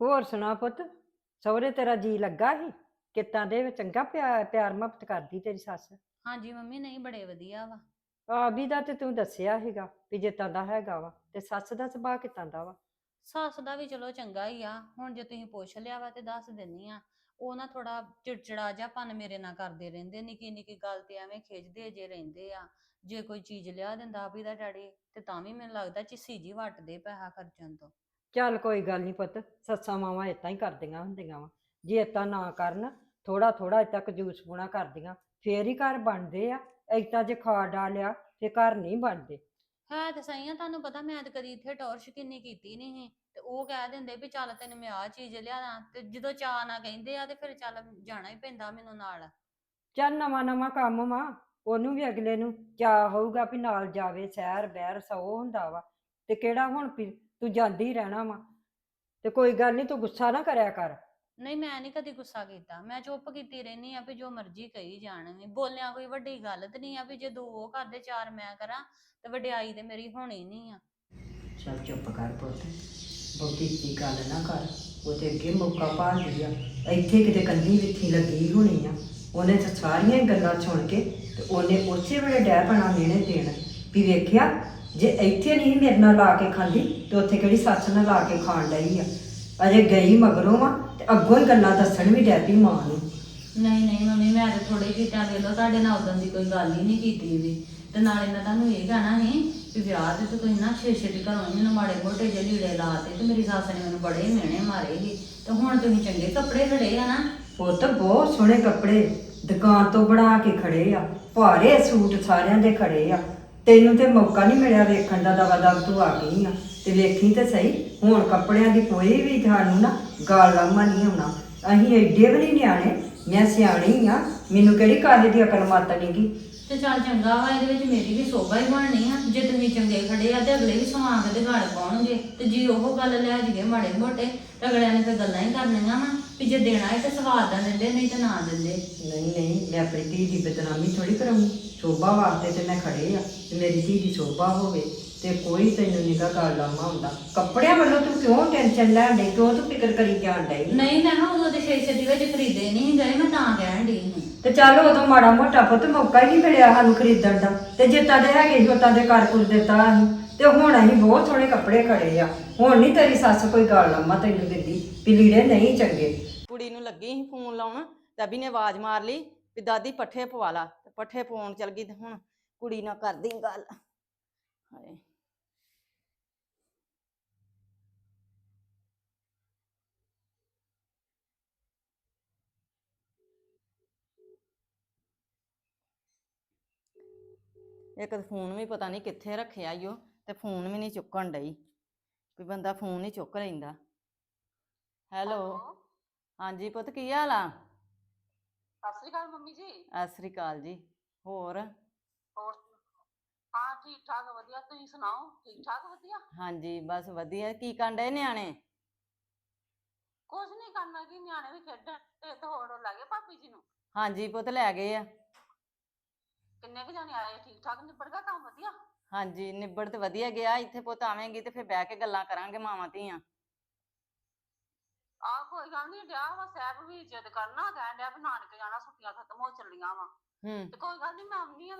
ਹੋਰ ਸੁਣਾ ਪੁੱਤ ਸਹੁਰੇ ਤੇਰਾ ਜੀ ਲੱਗਾ ਸੀ? ਕਿੱਤਾਂ ਦੇ ਚੰਗਾ ਪਿਆ- ਪਿਆਰ ਮੁਹੱਬਤ ਕਰਦੀ ਤੇਰੀ ਸੱਸ? ਹਾਂਜੀ ਮੰਮੀ ਨਹੀਂ ਬੜੇ ਵਧੀਆ ਵਾ। ਆਬੀ ਦਾ ਤੇ ਤੂੰ ਦੱਸਿਆ ਸੀਗਾ ਵੀ ਜਿੱਤਾਂ ਦਾ ਹੈਗਾ ਵਾ ਤੇ ਸੱਸ ਦਾ ਸੁਭਾਅ ਕਿੱਦਾਂ ਦਾ ਵਾ? ਸੱਸ ਦਾ ਵੀ ਚਲੋ ਚੰਗਾ ਹੀ ਆ ਹੁਣ ਜੇ ਤੁਸੀਂ ਪੁੱਛ ਲਿਆ ਵਾ ਤੇ ਦੱਸ ਦਿੰਨੀ ਆ। ਉਹ ਨਾ ਥੋੜਾ ਚਿੜਚਿੜਾ ਜਿਹਾ ਪਨ ਮੇਰੇ ਨਾਲ ਕਰਦੇ ਰਹਿੰਦੇ ਨਿੱਕੀ ਨਿੱਕੀ ਗੱਲ ਤੇ ਐਵੇਂ ਖਿੱਚਦੇ ਜੇ ਰਹਿੰਦੇ ਆ। ਜੇ ਕੋਈ ਚੀਜ਼ ਲਿਆ ਦਿੰਦਾ ਵੀ ਦਾ ਡੈਡੀ ਤੇ ਤਾਂ ਵੀ ਮੈਨੂੰ ਲੱਗਦਾ ਚਿੱਸੀ ਜੀ ਵੱਟਦੇ ਪੈਸਾ ਖਰਚਣ ਤੋਂ। ਚੱਲ ਕੋਈ ਗੱਲ ਨਹੀਂ ਪੁੱਤ ਸੱਸਾਂ ਮਾਵਾਂ ਇਤਾਂ ਹੀ ਕਰਦੀਆਂ ਹੁੰਦੀਆਂ ਵਾ। ਜੇ ਇਤਾਂ ਨਾ ਕਰਨ ਥੋੜਾ ਥੋੜਾ ਤੱਕ ਜੂਸ ਪੂਣਾ ਕਰਦੀਆਂ ਫੇਰ ਹੀ ਘਰ ਬਣਦੇ ਆ। ਇਤਾਂ ਜੇ ਖਾ ਡਾਲਿਆ ਤੇ ਘਰ ਨਹੀਂ ਬਣਦੇ। ਹੈ ਤੇ ਸਹੀ ਆ ਤੁਹਾਨੂੰ ਪਤਾ ਮੈਂ ਤੇ ਕਦੀ ਇੱਥੇ ਟੌਰਚ ਕਿੰਨੀ ਕੀਤੀ ਨਹੀਂ ਸੀ। ਤੇ ਉਹ ਕਹਿ ਦਿੰਦੇ ਵੀ ਚੱਲ ਤੈਨੂੰ ਮੈਂ ਆਹ ਚੀਜ਼ ਲਿਆਦਾ ਤੇ ਜਦੋਂ ਚਾਅ ਨਾ ਕਹਿੰਦੇ ਆ ਤੇ ਫਿਰ ਚੱਲ ਜਾਣਾ ਹੀ ਪੈਂਦਾ ਮੈਨੂੰ ਨਾਲ। ਚੱਲ ਨਵਾਂ ਨਵਾਂ ਕੰਮ ਵਾ ਉਹਨੂੰ ਵੀ ਅਗਲੇ ਨੂੰ ਚਾਹ ਹੋਊਗਾ ਵੀ ਨਾਲ ਜਾਵੇ ਸ਼ਹਿਰ ਬਹਿਰ ਸੌ ਹੁੰਦਾ ਵਾ। ਤੇ ਕਿਹੜਾ ਹੁਣ ਵੀ ਤੂੰ ਜਾਂਦੀ ਰਹਿਣਾ ਵਾ। ਤੇ ਕੋਈ ਗੱਲ ਨਹੀਂ ਤੂੰ ਗੁੱਸਾ ਨਾ ਕਰਿਆ ਕਰ। ਨਹੀਂ ਮੈਂ ਨਹੀਂ ਕਦੀ ਗੁੱਸਾ ਕੀਤਾ। ਮੈਂ ਚੁੱਪ ਕੀਤੀ ਰਹਿਨੀ ਆ ਵੀ ਜੋ ਮਰਜ਼ੀ ਕਹੀ ਜਾਣ ਵੀ। ਬੋਲਿਆ ਕੋਈ ਵੱਡੀ ਗੱਲ ਤੇ ਨਹੀਂ ਆ ਵੀ ਜੇ ਦੋ ਉਹ ਕਰਦੇ ਚਾਰ ਮੈਂ ਕਰਾਂ ਤੇ ਵਡਿਆਈ ਤੇ ਮੇਰੀ ਹੋਣੀ ਨਹੀਂ ਆ। ਚੱਲ ਚੁੱਪ ਕਰ ਪੁੱਤ। ਬਹੁਤੀ ਕੀ ਗੱਲ ਨਾ ਕਰ। ਉਹ ਤੇ ਅੱਗੇ ਮੌਕਾ ਭਾਲਦੀ ਆ। ਇੱਥੇ ਕਿਤੇ ਕੰਦੀ ਵਿੱਥੀ ਲੱਗੀ ਹੋਣੀ ਆ। ਉਹਨੇ ਤਾਂ ਸਾਰੀਆਂ ਹੀ ਗੱਲਾਂ ਸੁਣ ਕੇ ਤੇ ਉਹਨੇ ਉਸੇ ਵੇਲੇ ਡੈ ਪਣਾ ਮਿਹਣੇ ਦੇਣ। ਵੀ ਵੇਖਿਆ ਜੇ ਇੱਥੇ ਨਹੀਂ ਮੇਰੇ ਨਾਲ ਲਾ ਕੇ ਖਾਂਦੀ ਤੇ ਉੱਥੇ ਕਿਹੜੀ ਸੱਸ ਨਾਲ ਲਾ ਕੇ ਖਾਣ ਡਈ ਆ? ਅਜੇ ਗਈ ਮਗਰੋਂ ਆ ਤੇ ਅੱਗੋਂ ਹੀ ਗੱਲਾਂ ਦੱਸਣ ਵੀ ਡੈ ਪਈ ਮਾਂ ਨੂੰ। ਨਹੀਂ ਨਹੀਂ ਮੰਮੀ ਮੈਂ ਤੇ ਥੋੜੇ ਕੀਤਿਆਂ ਦੇ ਲੋ ਤੁਹਾਡੇ ਨਾਲ ਉਦੋਂ ਦੀ ਕੋਈ ਗੱਲ ਹੀ ਨਹੀਂ ਕੀਤੀ ਵੀ। ਤੇ ਨਾਲੇ ਮੈਂ ਤੁਹਾਨੂੰ ਇਹ ਕਹਿਣਾ ਸੀ ਵੀ ਵਿਆਹ ਦੇ ਤੇ ਤੁਸੀਂ ਨਾ ਛੇ ਛੇਤੀ ਘਰੋਂ ਮੈਨੂੰ ਮਾੜੇ ਮੋਟੇ ਜਿਹੇ ਲੀੜੇ ਲਾਤੇ ਤੇ ਮੇਰੀ ਸੱਸ ਨੇ ਮੈਨੂੰ ਬੜੇ ਮਿਹਣੇ ਮਾਰੇ ਸੀ। ਤੇ ਹੁਣ ਤੁਸੀਂ ਚੰਗੇ ਕੱਪੜੇ ਲੜੇ ਆ ਨਾ? ਪੁੱਤ ਬਹੁਤ ਸੋਹਣੇ ਕੱਪੜੇ। ਦੁਕਾਨ ਤੋਂ ਬਣਾ ਕੇ ਖੜੇ ਆ। ਭਾਰੇ ਸੂਟ ਸਾਰਿਆਂ ਦੇ ਖੜੇ ਆ। ਤੈਨੂੰ ਤੇ ਮੌਕਾ ਨਹੀਂ ਮਿਲਿਆ ਵੇਖਣ ਦਾ ਦਵਾ ਦਵ ਤੂੰ ਆ ਗਈ ਆ। ਤੇ ਵੇਖੀ ਤੇ ਸਹੀ ਹੁਣ ਕੱਪੜਿਆਂ ਦੀ ਕੋਈ ਵੀ ਤੁਹਾਨੂੰ ਨਾ ਗਾਲ ਲਾਮਾ ਨਹੀਂ ਹੋਣਾ ਅਸੀਂ ਐਡੇ ਵੀ ਨਹੀਂ ਨਿਆਣੇ ਮੈਂ ਸਿਆਣੀ ਆ ਮੈਨੂੰ ਕਿਹੜੀ ਕਾਲੇ ਦੀ ਅਕਲ ਮੱਤ ਨੀ ਗੀ ਤੇ ਚੱਲ ਚੰਗਾ ਵਾ ਇਹਦੇ ਵਿੱਚ ਮੇਰੀ ਵੀ ਸੋਭਾ ਹੀ ਬਣਨੀ ਆ। ਜੇ ਤੁਸੀਂ ਚੰਗੇ ਖੜੇ ਆ ਤੇ ਅਗਲੇ ਵੀ ਸਵਾਂਗ ਦੇ ਗਾਲ ਪਾਉਣਗੇ। ਤੇ ਜੇ ਉਹ ਗੱਲ ਲੈ ਜਗੇ ਮਾੜੇ ਮੋਟੇ ਤੇ ਅਗਲਿਆਂ ਨੇ ਫਿਰ ਗੱਲਾਂ ਹੀ ਕਰਨੀਆਂ ਵਾ ਵੀ ਜੇ ਦੇਣਾ ਹੈ ਤੇ ਸਵਾਦ ਦਾ ਦਿੰਦੇ ਨਹੀਂ ਤੇ ਨਾ ਦਿੰਦੇ। ਨਹੀਂ ਨਹੀਂ ਮੈਂ ਆਪਣੀ ਧੀ ਦੀ ਬਦਨਾਮੀ ਥੋੜੀ ਕਰਾਂਗੀ। ਸ਼ੋਭਾ ਵਾਸਤੇ ਤੇ ਮੈਂ ਖੜੇ ਆ ਤੇ ਮੇਰੀ ਧੀ ਦੀ ਸ਼ੋਭਾ ਹੋਵੇ। ਤੇ ਕੋਈ ਤੈਨੂੰ ਨਿਗਾ ਗਾਲ ਲਾਮਾ ਹੁੰਦਾ। ਕੱਪੜਿਆਂ ਵੱਲੋਂ ਤੂੰ ਕਿਉਂ ਟੈਨਸ਼ਨ ਲੈਣ ਡਈ? ਕਿਉਂ ਤੂੰ ਫਿਕਰ ਕਰੀ ਜਾਣ ਡਈ? ਨਹੀਂ ਮੈਂ ਕਿਹਾ ਉਦੋਂ ਦੇ ਛੇ ਛੇ ਵਿੱਚ ਖਰੀਦੇ ਨਹੀਂ ਗਏ ਮੈਂ ਤਾਂ ਕਹਿਣ ਡਈ ਹਾਂ ਤੇ ਚੱਲ ਉਦੋਂ ਮਾੜਾ ਮੋਟਾ ਪੁੱਤ ਮੌਕਾ ਹੀ ਨਹੀਂ ਮਿਲਿਆ ਸਾਨੂੰ ਖਰੀਦਣ ਦਾ। ਤੇ ਜਿੱਤਾਂ ਦੇ ਹੈਗੇ ਉਤਾਂ ਦੇ ਕਰ ਕੁਰ ਦਿੱਤਾ ਅਸੀਂ। ਤੇ ਹੁਣ ਅਸੀਂ ਬਹੁਤ ਸੋਹਣੇ ਕੱਪੜੇ ਖੜੇ ਆ। ਹੁਣ ਨਹੀਂ ਤੇਰੀ ਸੱਸ ਕੋਈ ਗਾਲ ਲਾਮਾ ਤੈਨੂੰ ਦਿੰਦੀ ਵੀ ਲੀੜੇ ਨਹੀਂ ਚੰਗੇ। ਕੁੜੀ ਨੂੰ ਲੱਗੀ ਸੀ ਫੋਨ ਲਾਉਣ ਤੇ ਅਭੀ ਨੇ ਆਵਾਜ਼ ਮਾਰ ਲਈ ਵੀ ਦਾਦੀ ਪੱਠੇ ਪਵਾ ਲਾ। ਤੇ ਪੱਠੇ ਪਵਾਉਣ ਚਲ ਗਈ ਤੇ ਹੁਣ ਕੁੜੀ ਨਾਲ ਕਰਦੀ ਗੱਲ। ਹਾਏ। ਇੱਕ ਫੋਨ ਵੀ ਪਤਾ ਨਹੀਂ ਕਿੱਥੇ ਰੱਖਿਆ ਈ ਓ ਤੇ ਫੋਨ ਵੀ ਨਹੀਂ ਚੁੱਕਣ ਡਈ। ਕੋਈ ਬੰਦਾ ਫੋਨ ਹੀ ਚੁੱਕ ਲੈਂਦਾ। ਹੈਲੋ। ਹਾਂਜੀ ਪੁੱਤ ਕੀ ਹਾਲ ਆ? ਸਤਿ ਸ਼੍ਰੀ ਅਕਾਲ ਮੰਮੀ ਜੀ। ਸਤਿ ਸ੍ਰੀ ਅਕਾਲ ਜੀ। ਹੋਰ? ਹੋਰ? ਹਾਂ ਠੀਕ ਠਾਕ ਵਧੀਆ। ਤੁਸੀਂ ਸੁਣਾਓ? ਠੀਕ ਠਾਕ ਵਧੀਆ? ਹਾਂਜੀ ਬਸ ਵਧੀਆ। ਕੀ ਕਰਨ ਡਏ ਨਿਆਣੇ? ਕੁਝ ਨਹੀਂ ਕਰਨਾ ਕਿ ਨਿਆਣੇ ਵੀ ਖੇਡਣ। ਤੇ ਹੋਰ ਲੱਗੇ ਭਾਬੀ ਜੀ ਨੂੰ। ਹਾਂਜੀ ਪੁੱਤ ਲੈ ਗਏ ਆ। ਕਿੰਨੇ ਕੁ ਜਾਣੇ ਆਏ? ਠੀਕ ਠਾਕ ਨਿਬੜ ਗਿਆ ਕੰਮ ਵਧੀਆ? ਹਾਂਜੀ ਨਿਬੜ ਤੇ ਵਧੀਆ ਗਿਆ। ਇੱਥੇ ਪੁੱਤ ਆਵੇਂਗੀ ਤੇ ਫਿਰ ਬਹਿ ਕੇ ਗੱਲਾਂ ਕਰਾਂਗੇ ਮਾਵਾਂ ਧੀਆਂ। ਆਹ ਕੋਈ ਗੱਲ ਨਹੀਂ ਡਿਆ ਵਾ ਸਾਹਿਬ ਵੀ ਇੱਜ਼ਤ ਕਰਨਾ। ਕਹਿਣ ਡਿਆ ਵੀ ਨਾਨਕੇ ਜਾਣਾ ਛੁੱਟੀਆਂ ਖਤਮ ਹੋ ਚੱਲੀਆਂ ਵਾ। ਹੂੰ। ਤੇ ਕੋਈ ਗੱਲ ਨਹੀਂ ਮੈਂ ਆਉਂਦੀ ਆ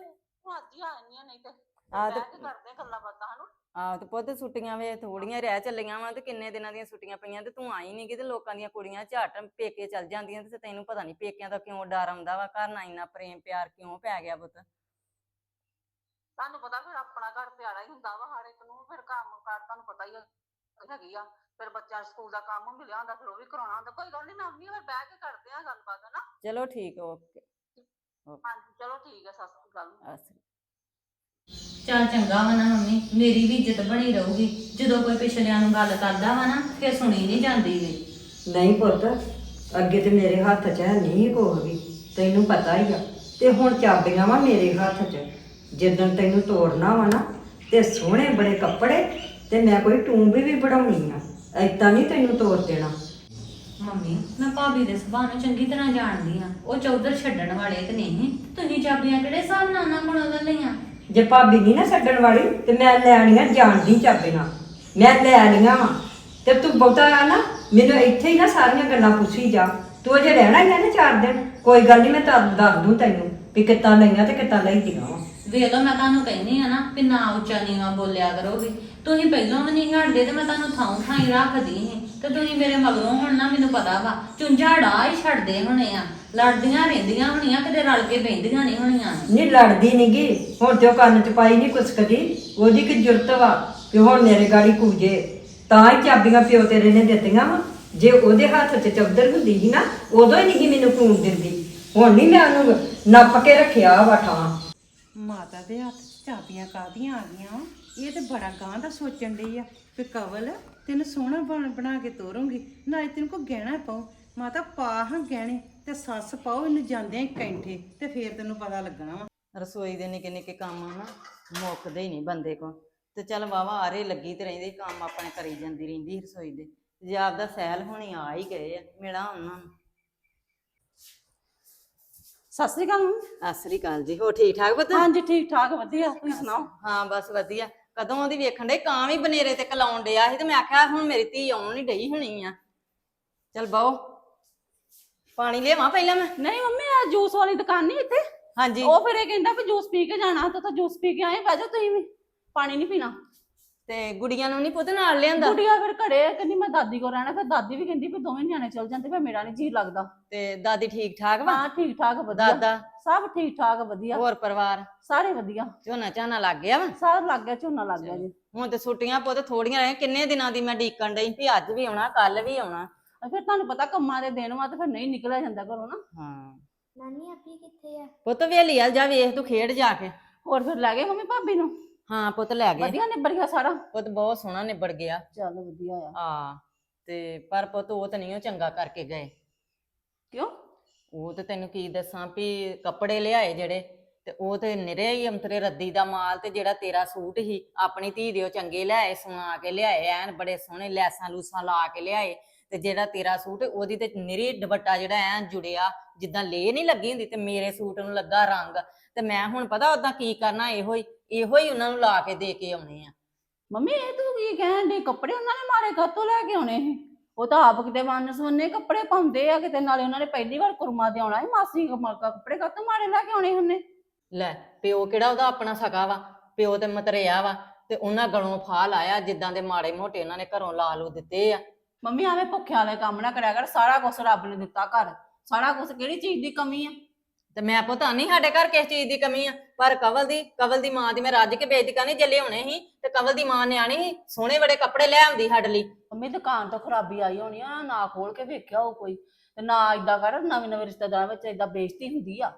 ਅੱਜ ਹੀ ਆ ਜਾਂਦੀ ਆ ਨਹੀਂ ਤੇ ਆਹ ਤੇ ਕਰਦੇ ਗੱਲਾਂ ਬਾਤਾਂ ਹਨਾ? ਆਹ ਤੇ ਪੁੱਤ ਛੁੱਟੀਆਂ ਵੇ ਥੋੜੀਆਂ ਰਹਿ ਚੱਲੀਆਂ ਵਾ ਤੇ ਕਿੰਨੇ ਦਿਨਾਂ ਦੀਆਂ ਛੁੱਟੀਆਂ ਪਈਆਂ ਤੇ ਤੂੰ ਆਈ ਨਹੀਂ ਕਿ ਤੇ ਲੋਕਾਂ ਦੀਆਂ ਕੁੜੀਆਂ ਝੱਟ ਪੇਕੇ ਚੱਲ ਜਾਂਦੀਆਂ ਤੇ ਤੈਨੂੰ ਪਤਾ ਨਹੀਂ ਪੇਕਿਆਂ ਦਾ ਕਿਉਂ ਡਰ ਆਉਂਦਾ ਵਾ ਘਰ ਨਾਲ ਇੰਨਾ ਪ੍ਰੇਮ ਪਿਆਰ ਕਿਉਂ ਪੈ ਗਿਆ ਪੁੱਤ? ਤੁਹਾਨੂੰ ਪਤਾ ਫਿਰ ਆਪਣਾ ਘਰ ਪਿਆਰਾ ਹੀ ਹੁੰਦਾ ਵਾ ਹਰ ਇੱਕ ਨੂੰ ਫਿਰ ਕੰਮ ਕਾਰ ਤੁਹਾਨੂੰ ਪਤਾ ਹੀ ਆ, ਹੈਗੀ ਆ। ਫਿਰ ਬੱਚਿਆਂ ਨੂੰ ਸਕੂਲ ਦਾ ਕੰਮ ਮਿਲਿਆ ਹੁੰਦਾ ਫਿਰ ਉਹ ਵੀ ਕਰਾਉਣਾ ਹੁੰਦਾ ਕੋਈ ਗੱਲ ਨਹੀਂ ਮੈਂ ਆਉਂਦੀ ਆ ਫਿਰ ਬਹਿ ਕੇ ਕਰਦੇ ਆ ਗੱਲਬਾਤ ਹਨਾ? ਚਲੋ ਠੀਕ ਓਕੇ। ਹਾਂਜੀ ਚਲੋ ਠੀਕ ਹੈ ਸਤਿ ਸ੍ਰੀ ਅਕਾਲ। ਚੱਲ ਚੰਗਾ ਵਾ ਨਾ ਮੰਮੀ ਮੇਰੀ ਵੀ ਇੱਜ਼ਤ ਬਣੀ ਰਹੂਗੀ। ਜਦੋਂ ਕੋਈ ਪਿਛਲਿਆਂ ਨੂੰ ਗੱਲ ਕਰਦਾ ਵਾ ਨਾ ਫਿਰ ਸੁਣੀ ਨਹੀਂ ਜਾਂਦੀ ਵੀ ਨਹੀਂ ਪੁੱਤ ਅੱਗੇ ਤੇ ਮੇਰੇ ਹੱਥ 'ਚ ਹੈ ਨਹੀਂ ਕੁਛ ਵੀ। ਤੈਨੂੰ ਪਤਾ ਹੀ ਆ। ਤੇ ਹੁਣ ਚਾਬੀਆਂ ਵਾ ਮੇਰੇ ਹੱਥ 'ਚ। ਜਿੱਦਣ ਤੈਨੂੰ ਤੋੜਨਾ ਵਾ ਨਾ ਤੇ ਸੋਹਣੇ ਬੜੇ ਕੱਪੜੇ ਤੇ ਮੈਂ ਕੋਈ ਟੂੰਬੀ ਵੀ ਬਣਾਉਣੀ ਆ। ਐਦਾਂ ਨਹੀਂ ਤੈਨੂੰ ਤੋੜ ਦੇਣਾ। ਮੰਮੀ ਮੈਂ ਭਾਬੀ ਦੇ ਸੁਭਾਅ ਨੂੰ ਚੰਗੀ ਤਰ੍ਹਾਂ ਜਾਣਦੀ ਆ। ਉਹ ਚੌਧਰ ਛੱਡਣ ਵਾਲੇ ਤੇ ਨਹੀਂ। ਤੁਸੀਂ ਚਾਬੀਆਂ ਕਿਹੜੇ ਹਿਸਾਬ ਨਾਲ ਉਹਨਾਂ ਕੋਲੋਂ ਲੈ ਲਈਆਂ? ਜੇ ਭਾਬੀ ਨਹੀਂ ਨਾ ਛੱਡਣ ਵਾਲੀ, ਤੇ ਮੈਂ ਲੈਣੀਆਂ ਜਾਣਦੀ ਚਾਬੇ ਨਾਲ। ਮੈਂ ਲੈ ਲਈਆਂ ਵਾ। ਤੇ ਤੂੰ ਬਹੁਤਾ ਨਾ, ਮੈਨੂੰ ਇੱਥੇ ਹੀ ਨਾ ਸਾਰੀਆਂ ਗੱਲਾਂ ਪੁੱਛੀ ਜਾ। ਤੂੰ ਅਜੇ ਰਹਿਣਾ ਹੀ ਆ ਨਾ ਚਾਰ ਦਿਨ। ਕੋਈ ਗੱਲ ਨਹੀਂ, ਮੈਂ ਤਾਂ ਦੱਸ ਦੂੰ ਤੈਨੂੰ ਵੀ ਕਿੱਦਾਂ ਲਈਆਂ ਤੇ ਕਿੱਦਾਂ ਲਈ ਦੀਆਂ ਵਾ। ਵੇਖ ਲਓ, ਮੈਂ ਤੁਹਾਨੂੰ ਕਹਿੰਦੀ ਆ ਨਾ ਕਿ ਨਾ ਉੱਚਾ ਨੀਵਾ ਬੋਲਿਆ ਕਰੋਗੇ ਤੁਸੀਂ ਪਹਿਲਾਂ ਵੀ ਨਹੀਂ ਹਟਦੇ ਤੇ ਮੈਂ ਤੁਹਾਨੂੰ ਥਾਂ ਥਾਂ ਹੀ ਰੱਖਦੀ ਸੀ। ਤੇ ਤੁਸੀਂ ਮੇਰੇ ਮਗਰੋਂ ਹੁਣ ਨਾ ਮੈਨੂੰ ਪਤਾ ਵਾ ਚੁੰਝਾੜਾ ਹੀ ਛੱਡਦੇ ਹੋਣੇ ਆ। ਲੜਦੀਆਂ ਰਹਿੰਦੀਆਂ ਹੋਣੀਆਂ ਕਿਤੇ ਰਲ ਕੇ ਬਹਿੰਦੀਆਂ ਨਹੀਂ ਹੋਣੀਆਂ। ਨਹੀਂ ਲੜਦੀ ਨੀ ਗੀ। ਹੁਣ ਤੇ ਉਹ ਕੰਨ ਚ ਪਾਈ ਨਹੀਂ ਕੁਛ ਕਦੀ ਉਹਦੀ ਕੀ ਜ਼ਰੂਰਤ ਵਾ ਕਿ ਹੁਣ ਮੇਰੇ ਗਾੜੀ ਕੂਜੇ। ਤਾਂ ਹੀ ਚਾਬੀਆਂ ਪਿਓ ਤੇਰੇ ਨੇ ਦਿੱਤੀਆਂ ਵਾ। ਜੇ ਉਹਦੇ ਹੱਥ 'ਚ ਚੌਧਰ ਹੁੰਦੀ ਸੀ ਨਾ ਉਦੋਂ ਹੀ ਨਹੀਂ ਮੈਨੂੰ ਫੋਨ ਦਿੰਦੀ। ਹੁਣ ਨਹੀਂ ਮੈਂ ਉਹਨੂੰ ਨੱਪ ਕੇ ਰੱਖਿਆ ਵਾ ਠਾਂ ਮਾਤਾ ਦੇ ਹੱਥ 'ਚ ਚਾਬੀਆਂ ਕਾਹਦੀਆਂ ਆ ਗਈਆਂ? ਵਾਂ? ਇਹ ਤੇ ਬੜਾ ਗਾਂ ਦਾ ਸੋਚਣ ਡਈ ਆ ਵੀ ਕਵਲ ਤੈਨੂੰ ਸੋਹਣਾ ਬਣ ਬਣਾ ਕੇ ਤੋਰੂੰਗੀ। ਨਾਲੇ ਤੈਨੂੰ ਕੋ ਗਹਿਣਾ ਪਾਉ। ਮਾਤਾ ਪਾ ਹਾਂ ਗਹਿਣੇ ਤੇ ਸੱਸ ਪਾਓ ਇਹਨੂੰ ਜਾਂਦੇ ਕੈਂਠੇ ਤੇ ਫੇਰ ਤੈਨੂੰ ਪਤਾ ਲੱਗਣਾ ਵਾ। ਰਸੋਈ ਦੇ ਨਿੱਕੇ ਨਿੱਕੇ ਕੰਮ ਆ ਨਾ ਮੁੱਕਦੇ ਹੀ ਨਹੀਂ ਬੰਦੇ ਕੋ ਤੇ ਚੱਲ ਵਾਵਾ ਆਰੇ ਲੱਗੀ ਤੇ ਰਹਿੰਦੀ ਕੰਮ ਆਪਣੇ ਕਰੀ ਜਾਂਦੀ ਰਹਿੰਦੀ ਰਸੋਈ ਦੇ। ਜੇ ਆਪਦਾ ਸੈਲ ਹੋਣੀ ਆ ਹੀ ਗਏ ਆ ਮਿਲਾ ਉਹਨਾਂ ਨੂੰ। ਸਤਿ ਸ੍ਰੀ ਅਕਾਲ। ਮੰਮੀ। ਸਤਿ ਸ੍ਰੀ ਅਕਾਲ ਜੀ ਹੋ ਠੀਕ ਠਾਕ ਪੁੱਤ? ਹਾਂਜੀ ਠੀਕ ਠਾਕ ਵਧੀਆ। ਤੁਸੀਂ ਸੁਣਾਓ? ਹਾਂ ਬਸ ਵਧੀਆ। ਕਦੋਂ ਉਹਦੀ ਵੇਖਣ ਦੇ ਕਾਂ ਵੀ ਬਨੇਰੇ ਤੇ ਕਲਾਉਣ ਡਿਆ ਸੀ ਤੇ ਮੈਂ ਆਖਿਆ ਹੁਣ ਮੇਰੀ ਧੀ ਆਉਣ ਨਹੀਂ ਡਈ ਹੋਣੀ ਆ। ਚੱਲ ਬਾਓ ਪਾਣੀ ਲਿਆਵਾਂ ਪਹਿਲਾਂ ਮੈਂ? ਨਹੀਂ ਮੰਮੀ ਆ ਜੂਸ ਵਾਲੀ ਦੁਕਾਨ ਨਹੀਂ ਇੱਥੇ? ਹਾਂਜੀ। ਉਹ ਫਿਰ ਇਹ ਕਹਿੰਦਾ ਵੀ ਜੂਸ ਪੀ ਕੇ ਜਾਣਾ ਤਾਂ ਤਾਂ ਜੂਸ ਪੀ ਕੇ ਆਏ ਬਹਿ ਜਾਓ ਤੁਸੀਂ ਵੀ। ਪਾਣੀ ਨਹੀਂ ਪੀਣਾ। ਤੇ ਗੁੜੀਆਂ ਨੂੰ ਨਹੀਂ ਪੁੱਤ ਨਾਲ ਲਿਆਂਦਾ? ਗੁੱਡੀਆ ਫਿਰ ਘੜੇ ਆ, ਕਹਿੰਦੀ ਮੈਂ ਦਾਦੀ ਕੋਲ ਰਹਿਣਾ ਫਿਰ ਦਾਦੀ ਵੀ ਕਹਿੰਦੀ ਵੀ ਦੋਵੇਂ ਨਿਆਣੇ ਚਲ ਜਾਂਦੇ ਫਿਰ ਮੇਰਾ ਨਹੀਂ ਜੀ ਲੱਗਦਾ। ਤੇ ਦਾਦੀ ਠੀਕ ਠਾਕ ਵਾ? ਹਾਂ ਠੀਕ ਠਾਕ ਵਧੀਆ। ਦਾਦਾ? ਸਭ ਠੀਕ ਠਾਕ ਵਧੀਆ। ਹੋਰ ਪਰਿਵਾਰ? ਸਾਰੇ ਵਧੀਆ। ਝੋਨਾ ਝਾਨਾ ਲੱਗ ਗਿਆ ਵਾ? ਸਾਰ ਲੱਗ ਗਿਆ ਝੋਨਾ ਲੱਗ ਗਿਆ ਜੀ। ਹੁਣ ਤੇ ਛੁੱਟੀਆਂ ਪੁੱਤ ਥੋੜੀਆਂ ਰਹਿ ਕਿੰਨੇ ਦਿਨਾਂ ਦੀ ਮੈਂ ਡੀਕਣ ਡਈ ਵੀ ਅੱਜ ਵੀ ਆਉਣਾ ਕੱਲ ਵੀ ਆਉਣਾ। ਆ ਫਿਰ ਤੁਹਾਨੂੰ ਪਤਾ ਕੰਮਾਂ ਦੇ ਦਿਨ ਵਾ ਤੇ ਫਿਰ ਨਹੀਂ ਨਿਕਲਿਆ ਜਾਂਦਾ ਘਰੋਂ ਨਾ। ਹਾਂ। ਨਾਨੀ ਆਪੀ ਕਿੱਥੇ ਆ? ਪੁੱਤ ਵੇਲੀ ਆ ਜਾ ਵੇਖ ਤੂੰ ਖੇਡ ਜਾ ਕੇ। ਹੋਰ ਫਿਰ ਲੈ ਗਏ ਮੰਮੀ ਭਾਬੀ ਨੂੰ? ਹਾਂ ਪੁੱਤ ਲੈ ਗਏ। ਵਧੀਆ ਨਿਬੜ ਗਿਆ ਸਾਰਾ। ਪੁੱਤ ਬਹੁਤ ਸੋਹਣਾ ਨਿਬੜ ਗਿਆ। ਚੱਲ ਵਧੀਆ ਆ। ਹਾਂ ਤੇ ਪਰ ਪੁੱਤ ਉਹ ਤਾਂ ਨਹੀਂ ਉਹ ਚੰਗਾ ਕਰਕੇ ਗਏ। ਕਿਉਂ? ਉਹ ਤੇ ਤੈਨੂੰ ਕੀ ਦੱਸਾਂ ਵੀ ਕੱਪੜੇ ਲਿਆਏ ਜਿਹੜੇ ਤੇ ਉਹ ਤੇ ਨਿਰੇ ਹੀ ਅੰਤਰੇ ਰੱਦੀ ਦਾ ਮਾਲ ਤੇ ਜਿਹੜਾ ਤੇਰਾ ਸੂਟ ਸੀ ਆਪਣੀ ਧੀ ਦੇ ਉਹ ਚੰਗੇ ਲਿਆਏ ਸਵਾ ਕੇ ਲਿਆਏ ਐਨ ਬੜੇ ਸੋਹਣੇ ਲੈਸਾਂ ਲੂਸਾਂ ਲਾ ਕੇ ਲਿਆਏ। ਤੇ ਜਿਹੜਾ ਤੇਰਾ ਸੂਟ ਉਹਦੀ ਤੇ ਨਿਰੀ ਦੁਪੱਟਾ ਜਿਹੜਾ ਐਨ ਜੁੜਿਆ ਜਿੱਦਾਂ ਲੇ ਨਹੀਂ ਲੱਗੀ ਹੁੰਦੀ ਤੇ ਮੇਰੇ ਸੂਟ ਨੂੰ ਲੱਗਾ ਰੰਗ। ਤੇ ਮੈਂ ਹੁਣ ਪਤਾ ਉਦਾਂ ਕੀ ਕਰਨਾ ਇਹੋ ਹੀ ਇਹੋ ਹੀ ਉਹਨਾਂ ਨੂੰ ਲਾ ਕੇ ਦੇ ਕੇ ਆਉਣੇ ਆ। ਮੰਮੀ ਇਹ ਤੂੰ ਕੀ ਕਹਿਣ ਦੀ ਕੱਪੜੇ ਉਹਨਾਂ ਨੇ ਮਾਰੇ ਕਾਤੋਂ ਲੈ ਕੇ ਆਉਣੇ ਸੀ? ਉਹ ਤਾਂ ਆਪ ਕਿਤੇ ਵੰਨ ਸੁਵੰਨੇ ਕੱਪੜੇ ਪਾਉਂਦੇ ਆ ਕਿਤੇ ਨਾਲੇ ਉਹਨਾਂ ਨੇ ਪਹਿਲੀ ਵਾਰ ਕੁਰਮਾ ਤੇ ਆਉਣਾ ਸੀ ਮਾਸੀ ਕਮਲਕਾ ਕੱਪੜੇ ਕਾਤੋਂ ਮਾਰੇ ਲੈ ਕੇ ਆਉਣੇ ਹੁੰਨੇ? ਲੈ ਪਿਓ ਕਿਹੜਾ ਉਹਦਾ ਆਪਣਾ ਸਕਾ ਵਾ? ਪਿਓ ਤੇ ਮਤਰਿਆ ਵਾ ਤੇ ਉਹਨਾਂ ਗਲੋਂ ਫਾ ਲਾਇਆ ਜਿੱਦਾਂ ਦੇ ਮਾੜੇ ਮੋਟੇ ਉਹਨਾਂ ਨੇ ਘਰੋਂ ਲਾ ਲੂ ਦਿੱਤੇ ਆ। ਮੰਮੀ ਆਵੇਂ ਭੁੱਖਿਆਂ ਵਾਲੇ ਕੰਮ ਨਾ ਕਰਿਆ ਕਰ ਸਾਰਾ ਕੁਝ ਰੱਬ ਨੇ ਦਿੱਤਾ ਘਰ। ਸਾਰਾ ਕੁਝ ਕਿਹੜੀ ਚੀਜ਼ ਦੀ ਕਮੀ ਆ? ਤੇ ਮੈਂ ਪਤਾ ਨਹੀਂ ਸਾਡੇ ਘਰ ਕਿਸ ਚੀਜ਼ ਦੀ ਕਮੀ ਆ? ਪਰ ਕਵਲ ਦੀ ਕਵਲ ਦੀ ਮਾਂ ਦੀ ਮੈਂ ਰੱਜ ਕੇ ਬੇਇੱਜ਼ਤੀ ਕਰਨੀ ਜੱਲੇ ਹੋਣੇ ਸੀ ਤੇ ਕਵਲ ਦੀ ਮਾਂ ਨਿਆਣੀ ਸੀ ਸੋਹਣੇ ਬੜੇ ਕੱਪੜੇ ਲੈ ਆਉਂਦੀ ਸਾਡੇ ਲਈ। ਮੰਮੀ ਦੁਕਾਨ ਤੋਂ ਖਰਾਬੀ ਆਈ ਹੋਣੀ ਆ ਨਾ ਖੋਲ ਕੇ ਵੇਖਿਆ ਉਹ ਕੋਈ। ਤੇ ਨਾ ਇਦਾਂ ਕਰ ਨਵੇਂ ਨਵੇਂ ਰਿਸ਼ਤੇਦਾਰਾਂ ਵਿੱਚ ਇਦਾਂ ਬੇਇੱਜ਼ਤੀ ਹੁੰਦੀ ਆ।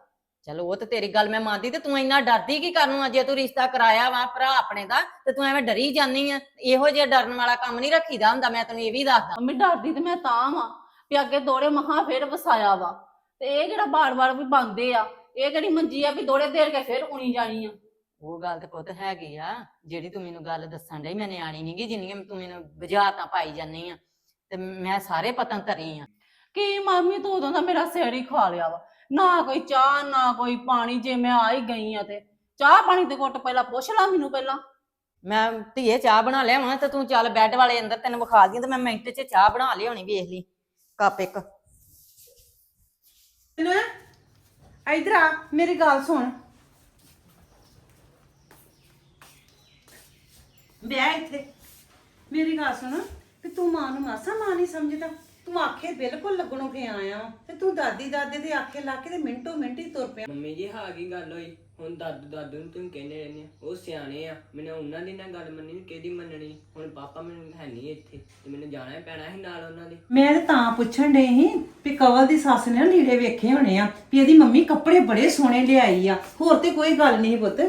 ਚਲੋ ਉਹ ਤੇ ਤੇਰੀ ਗੱਲ ਮੈਂ ਮੰਨਦੀ ਤੇ ਤੂੰ ਇੰਨਾ ਡਰਦੀ ਕੀ ਕਰਨੂ ਆ ਜੇ ਤੂੰ ਰਿਸ਼ਤਾ ਕਰਾਇਆ ਵਾ ਭਰਾ ਆਪਣੇ ਦਾ ਤੇ ਤੂੰ ਐਵੇਂ ਡਰੀ ਜਾਂਦੀ ਆ? ਇਹੋ ਜਿਹਾ ਡਰਨ ਵਾਲਾ ਕੰਮ ਨਹੀਂ ਰੱਖੀਦਾ ਹੁੰਦਾ ਮੈਂ ਤੈਨੂੰ ਇਹ ਵੀ ਦੱਸਦਾ। ਮੰਮੀ ਡਰਦੀ ਤੇ ਮੈਂ ਤਾਂ ਵਾਂ ਵੀ ਅੱਗੇ ਦੋੜੇ ਮਹਾ ਫੇਰ ਵਸਾਇਆ ਵਾ। ਤੇ ਇਹ ਜਿਹੜਾ ਬਾਰ-ਬਾਰ ਵੀ ਬੰਦੇ ਆ? ਇਹ ਕਿਹੜੀ ਮੰਜੀ ਆ ਵੀ ਦੋੜੇ ਦੇਰ ਕੇ ਫੇਰ ਉਣੀ ਜਾਣੀ ਆ? ਉਹ ਗੱਲ ਤੇ ਪੁੱਤ ਹੈਗੀ ਆ ਜਿਹੜੀ ਤੂੰ ਮੈਨੂੰ ਗੱਲ ਦੱਸਣ ਡਈ ਮੈਂ ਨਿਆਣੀ ਨਹੀਂਗੀ ਜਿੰਨੀਆਂ ਤੂੰ ਮੈਨੂੰ ਬੁਝਾਰਤਾਂ ਪਾਈ ਜਾਂਦੀ ਆ। ਤੇ ਮੈਂ ਸਾਰੇ ਪਤਨ ਧਰੀ ਆ। ਕੀ ਮਾਮੀ ਤੂੰ ਉਦੋਂ ਦਾ ਮੇਰਾ ਸਿਰ ਹੀ ਖਾ ਲਿਆ ਵਾ। ਨਾ ਕੋਈ ਚਾਹ ਨਾ ਕੋਈ ਪਾਣੀ ਜੇ ਮੈਂ ਆ ਹੀ ਗਈ ਆ ਤੇ। ਚਾਹ ਪਾਣੀ ਤੇ ਘੁੱਟ ਪਹਿਲਾਂ ਪੁੱਛ ਲਾ ਮੈਨੂੰ ਪਹਿਲਾਂ। ਮੈਂ ਧੀਏ ਚਾਹ ਬਣਾ ਲਿਆਵਾਂ ਤੇ ਤੂੰ ਚੱਲ ਬੈੱਡ ਵਾਲੇ ਅੰਦਰ ਤੈਨੂੰ ਵਿਖਾ ਦੀਆਂ ਤੇ ਮੈਂ ਮਿੰਟ 'ਚ ਚਾਹ ਬਣਾ ਲਿਆਉਣੀ ਵੇਖ ਲਈ। ਕੱਪ ਇੱਕ। ਨਾ ਇਧਰ ਆ ਮੇਰੀ ਗੱਲ ਸੁਣ। ਵਿਆਹ ਇੱਥੇ। ਮੇਰੀ ਗੱਲ ਸੁਣ ਕਿ ਤੂੰ ਮਾਂ ਨੂੰ ਮਾਸਾ ਮਾਂ ਨਹੀਂ ਸਮਝਦਾ? ਤੂੰ ਆਖੇ ਬਿਲਕੁਲ ਲੱਗਣੋਂ ਕੇ ਆਇਆ ਵਾਂ ਤੇ ਤੂੰ ਦਾਦੀ ਦਾਦੇ ਦੇ ਆਖੇ ਲਾ ਕੇ ਤੇ ਮਿੰਟੋ ਮਿੰਟ ਹੀ ਤੁਰ ਪਿਆ। ਮੰਮੀ ਜੀ ਹਾਂ ਕੀ ਗੱਲ ਹੋਈ? ਹੁਣ ਦਾਦੂ ਦਾਦੂ ਨੂੰ ਤੁਸੀਂ ਕਹਿੰਦੇ ਰਹਿੰਦੇ ਆ ਉਹ ਸਿਆਣੇ ਆ। ਮੈਨੂੰ ਉਹਨਾਂ ਦੀ ਨਾ ਗੱਲ ਮੰਨਣੀ ਕਿਹਦੀ ਮੰਨਣੀ? ਹੁਣ ਪਾਪਾ ਮੈਨੂੰ ਹੈ ਨਹੀਂ ਇੱਥੇ ਤੇ ਮੈਨੂੰ ਜਾਣਾ ਹੀ ਪੈਣਾ ਸੀ ਨਾਲ ਉਹਨਾਂ ਦੇ। ਮੈਂ ਤੇ ਤਾਂ ਪੁੱਛਣ ਡਈ ਸੀ ਵੀ ਕਵਲ ਦੀ ਸੱਸ ਨੇ ਨਾ ਲੀੜੇ ਵੇਖੇ ਹੋਣੇ ਆ ਵੀ ਇਹਦੀ ਮੰਮੀ ਕੱਪੜੇ ਬੜੇ ਸੋਹਣੇ ਲਿਆਈ ਆ ਹੋਰ ਤੇ ਕੋਈ ਗੱਲ ਨਹੀਂ ਪੁੱਤ।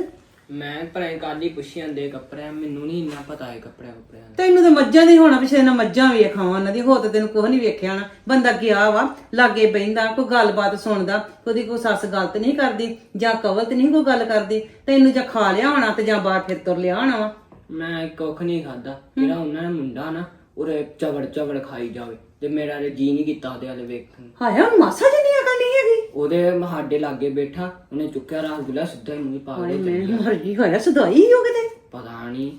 ਮੈਂ ਭਰਾ ਕੱਲ ਹੀ ਪੁੱਛੀ ਜਾਂਦੇ ਕੱਪੜੇ ਮੈਨੂੰ ਨਹੀਂ ਇੰਨਾ ਪਤਾ ਹੈ ਕੱਪੜਿਆਂ ਕੱਪੜਿਆਂ ਦਾ। ਤੈਨੂੰ ਤਾਂ ਮੱਝਾਂ ਦੀ ਹੋਣਾ ਪਿਛੇ ਨਾ ਮੱਝਾਂ ਵੇਖਾਂ ਉਹਨਾਂ ਦੀ ਹੋਰ ਤਾਂ ਤੈਨੂੰ ਕੁਝ ਨਹੀਂ ਵੇਖਿਆ ਨਾ। ਬੰਦਾ ਗਿਆ ਵਾ ਲਾਗੇ ਬਹਿੰਦਾ ਕੋਈ ਗੱਲਬਾਤ ਸੁਣਦਾ ਉਹਦੀ ਕੋਈ ਸੱਸ ਗਲਤ ਨਹੀਂ ਕਰਦੀ ਜਾਂ ਕਵਲ ਤੇ ਨਹੀਂ ਕੋਈ ਗੱਲ ਕਰਦੀ ਤੈਨੂੰ ਜਾਂ ਖਾ ਲਿਆ ਹੋਣਾ ਤੇ ਜਾਂ ਬਾਹਰ ਫਿਰ ਤੁਰ ਲਿਆ ਹੋਣਾ ਵਾ। ਮੈਂ ਕੁੱਖ ਨਹੀਂ ਖਾਦਾ ਜਿਹੜਾ ਉਹਨਾਂ ਨੇ ਮੁੰਡਾ ਨਾ ਉਹ ਚਵੜ ਚਵੜ ਖਾਈ ਜਾਵੇ। ਤੇ ਮੇਰਾ ਤੇ ਜੀ ਨਹੀਂ ਕੀਤਾ ਉਹਦੇ ਵਾਲੇ ਵੇਖਣ ਨੂੰ। ਹਾਇਆ ਹੁਣ ਮਾਸਾ ਜਿੰਨੀ ਅਕਲ ਨਹੀਂ ਹੈਗੀ? ਉਹਦੇ ਸਾਡੇ ਲਾਗੇ ਬੈਠਾ ਉਹਨੇ ਚੁੱਕਿਆ ਰਸਗੁੱਲਾ ਸਿੱਧਾ ਹੀ ਮੂੰਹ 'ਚ ਪਾ ਹਾਏ ਕੇ ਮੈਂ ਮਰ ਗਈ ਹੋਇਆ ਸਦਾਈ ਹੋ ਕਿਤੇ। ਪਤਾ ਨਹੀਂ।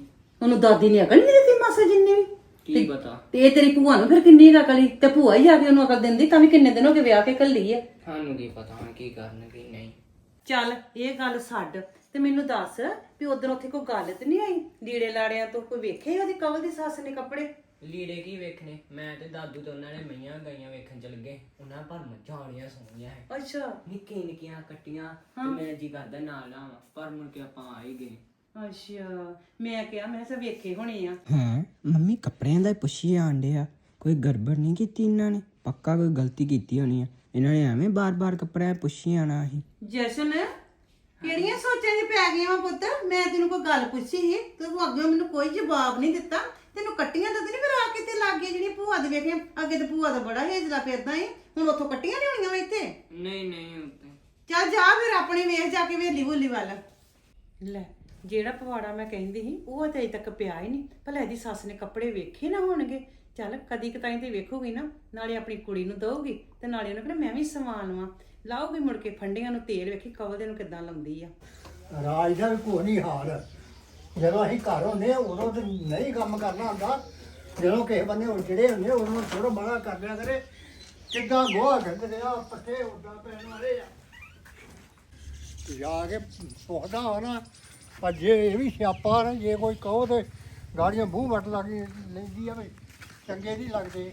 ਉਹਨੂੰ ਦਾਦੀ ਨੇ ਅਕਲ ਨਹੀਂ ਦਿੱਤੀ ਮਾਸਾ ਜਿੰਨੀ ਵੀ। ਕੀ ਪਤਾ? ਤੇ ਇਹ ਤੇਰੀ ਭੂਆ ਨੂੰ ਫਿਰ ਕਿੰਨੀ ਕੁ ਅਕਲ ਈ ਤੇ ਭੂਆ ਹੀ ਜਾ ਕੇ ਉਹਨੂੰ ਅਕਲ ਦਿੰਦੀ ਤਾਂ ਵੀ ਕਿੰਨੇ ਦਿਨ ਹੋ ਗਏ ਵਿਆਹ ਕੇ ਕੱਲੀ ਆ। ਸਾਨੂੰ ਕੀ ਪਤਾ ਹੁਣ ਕੀ ਕਰਨ ਕੀ ਨਹੀਂ। ਚੱਲ ਇਹ ਗੱਲ ਛੱਡ ਤੇ ਮੈਨੂੰ ਦੱਸ ਵੀ ਉਧਰ ਉੱਥੇ ਕੋਈ ਗੱਲ ਤੇ ਨਹੀਂ ਆਈ? ਲੀੜੇ ਲਾੜਿਆਂ ਤੋਂ ਕੋਈ ਵੇਖੇ ਉਹਦੀ ਕਵਲ ਦੀ ਸੱਸ ਨੇ ਕੱਪੜੇ? ਲੀੜੇ ਕੀ ਵੇਖਣੇ? ਮੈਂ ਤੇ ਦਾਦੂ ਤੇ ਉਹਨਾਂ ਨੇ ਮਈਆਂ ਗਾਈਆਂ ਵੇਖਣ ਚਲ ਗਏ। ਉਹਨਾਂ ਪਰ ਮੱਝਾਂ ਵਾਲੀਆਂ ਸੋਹਣੀਆਂ ਹੈ। ਅੱਛਾ। ਨਿੱਕੀਆਂ ਨਿੱਕੀਆਂ ਕੱਟੀਆਂ ਤੇ ਮੇਰਾ ਜੀ ਕਰਦਾ ਨਾਲ ਲਾਵਾਂ ਪਰ ਮੁੜ ਕੇ ਆਪਾਂ ਆ ਹੀ ਗਏ। ਅੱਛਾ। ਮੈਂ ਕਿਹਾ ਮੈਂ ਸਭ ਵੇਖੇ ਹੋਣੇ ਆ। ਹਾਂ ਮੰਮੀ ਕੱਪੜਿਆਂ ਦਾ ਹੀ ਪੁੱਛੀ ਆਂਡੇ ਆ। ਕੋਈ ਗੜਬੜ ਨਹੀਂ ਕੀਤੀ ਇਹਨਾਂ ਨੇ? ਪੱਕਾ ਕੋਈ ਗਲਤੀ ਕੀਤੀ ਹੋਣੀ ਆ। ਇਹਨਾਂ ਨੇ ਐਵੇਂ ਬਾਰ-ਬਾਰ ਕੱਪੜਿਆਂ ਪੁੱਛੀ ਆਣਾ ਸੀ ਜਸ਼ਨ ਕਿਹੜੀਆਂ ਸੋਚਾਂ 'ਚ ਪੈ ਗਈਆਂ ਪੁੱਤ? ਮੈਂ ਤੈਨੂੰ ਕੋਈ ਗੱਲ ਪੁੱਛੀ ਸੀ ਤੂੰ ਅੱਗੇ ਮੈਨੂੰ ਕੋਈ ਜਵਾਬ ਨਹੀਂ ਦਿੱਤਾ। ਤੈਨੂੰ ਕੱਟੀਆਂ ਤਾਂ ਨਹੀਂ ਫਿਰ ਆ ਕਿਤੇ ਲੱਗ ਗਈਆਂ ਜਿਹੜੀਆਂ ਭੂਆ ਦੇ ਵੇਖੀਆਂ। ਅੱਗੇ ਤੇ ਭੂਆ ਦਾ ਬੜਾ ਹੇਜਲਾ ਫਿਰਦਾ ਏ। ਹੁਣ ਉੱਥੋਂ ਕੱਟੀਆਂ ਲਿਆਉਣੀਆਂ ਵਾ ਇੱਥੇ? ਨਹੀਂ ਨਹੀਂ ਉੱਤੇ ਚੱਲ ਜਾ ਫਿਰ ਆਪਣੀ ਵੇਖ ਜਾ ਕੇ ਵੇਲੀ ਬੋਲੀ ਵੱਲ। ਲੈ ਜਿਹੜਾ ਪਵਾੜਾ ਮੈਂ ਕਹਿੰਦੀ ਸੀ ਉਹ ਤੇ ਅਜੇ ਤੱਕ ਪਿਆ ਹੀ ਨਹੀਂ। ਭਲਾ ਇਹਦੀ ਸੱਸ ਨੇ ਕੱਪੜੇ ਵੇਖੇ ਨਾ ਹੋਣਗੇ। ਚੱਲ ਕਦੀ ਕਤਾਈ ਤੇ ਵੇਖੂਗੀ ਨਾ। ਨਾਲੇ ਆਪਣੀ ਕੁੜੀ ਨੂੰ ਦਊਗੀ ਤੇ ਨਾਲੇ ਉਹਨੇ ਕਹਿੰਦਾ ਮੈਂ ਵੀ ਸਵਾਲ ਲਵਾਂ। ਲਾਊਗੀ ਮੁੜ ਕੇ ਫੰਡੀਆਂ ਨੂੰ ਤੇਲ ਵੇਖੀ ਕਵਲ ਦੇ ਨੂੰ ਕਿਦਾਂ ਲਾਉਂਦੀ ਆ। ਰਾਜ ਦਾ ਵੀ ਕੋਈ ਨਹੀਂ ਹਾਲ। ਜਦੋਂ ਅਸੀਂ ਘਰ ਹੁੰਦੇ ਹਾਂ ਉਦੋਂ ਤੇ ਨਹੀਂ ਕੰਮ ਕਰਨਾ ਹੁੰਦਾ। ਜਦੋਂ ਕਿਸੇ ਬੰਦੇ ਉਜੜੇ ਹੁੰਦੇ ਆ, ਉਦੋਂ ਥੋੜਾ ਬੜਾ ਕਰ ਲਿਆ ਕਰੇ। ਕਿੱਦਾਂ ਗੋਹਾ ਗੰਦੇ ਆ ਪੱਠੇ ਉੱਦਾਂ ਪੈਣ ਵਾਲੇ ਆ। ਜਾ ਕੇ ਪੁੱਛਦਾ ਹੋਣਾ ਪਰ ਜੇ ਇਹ ਵੀ ਸਿਆਪਾ ਨਾ ਜੇ ਕੋਈ ਕਹੋ ਤੇ ਗਾੜੀਆਂ ਮੂੰਹ ਵੱਟ ਲੱਗ ਲੈਂਦੀ ਆ ਵੀ ਚੰਗੇ ਨਹੀਂ ਲੱਗਦੇ।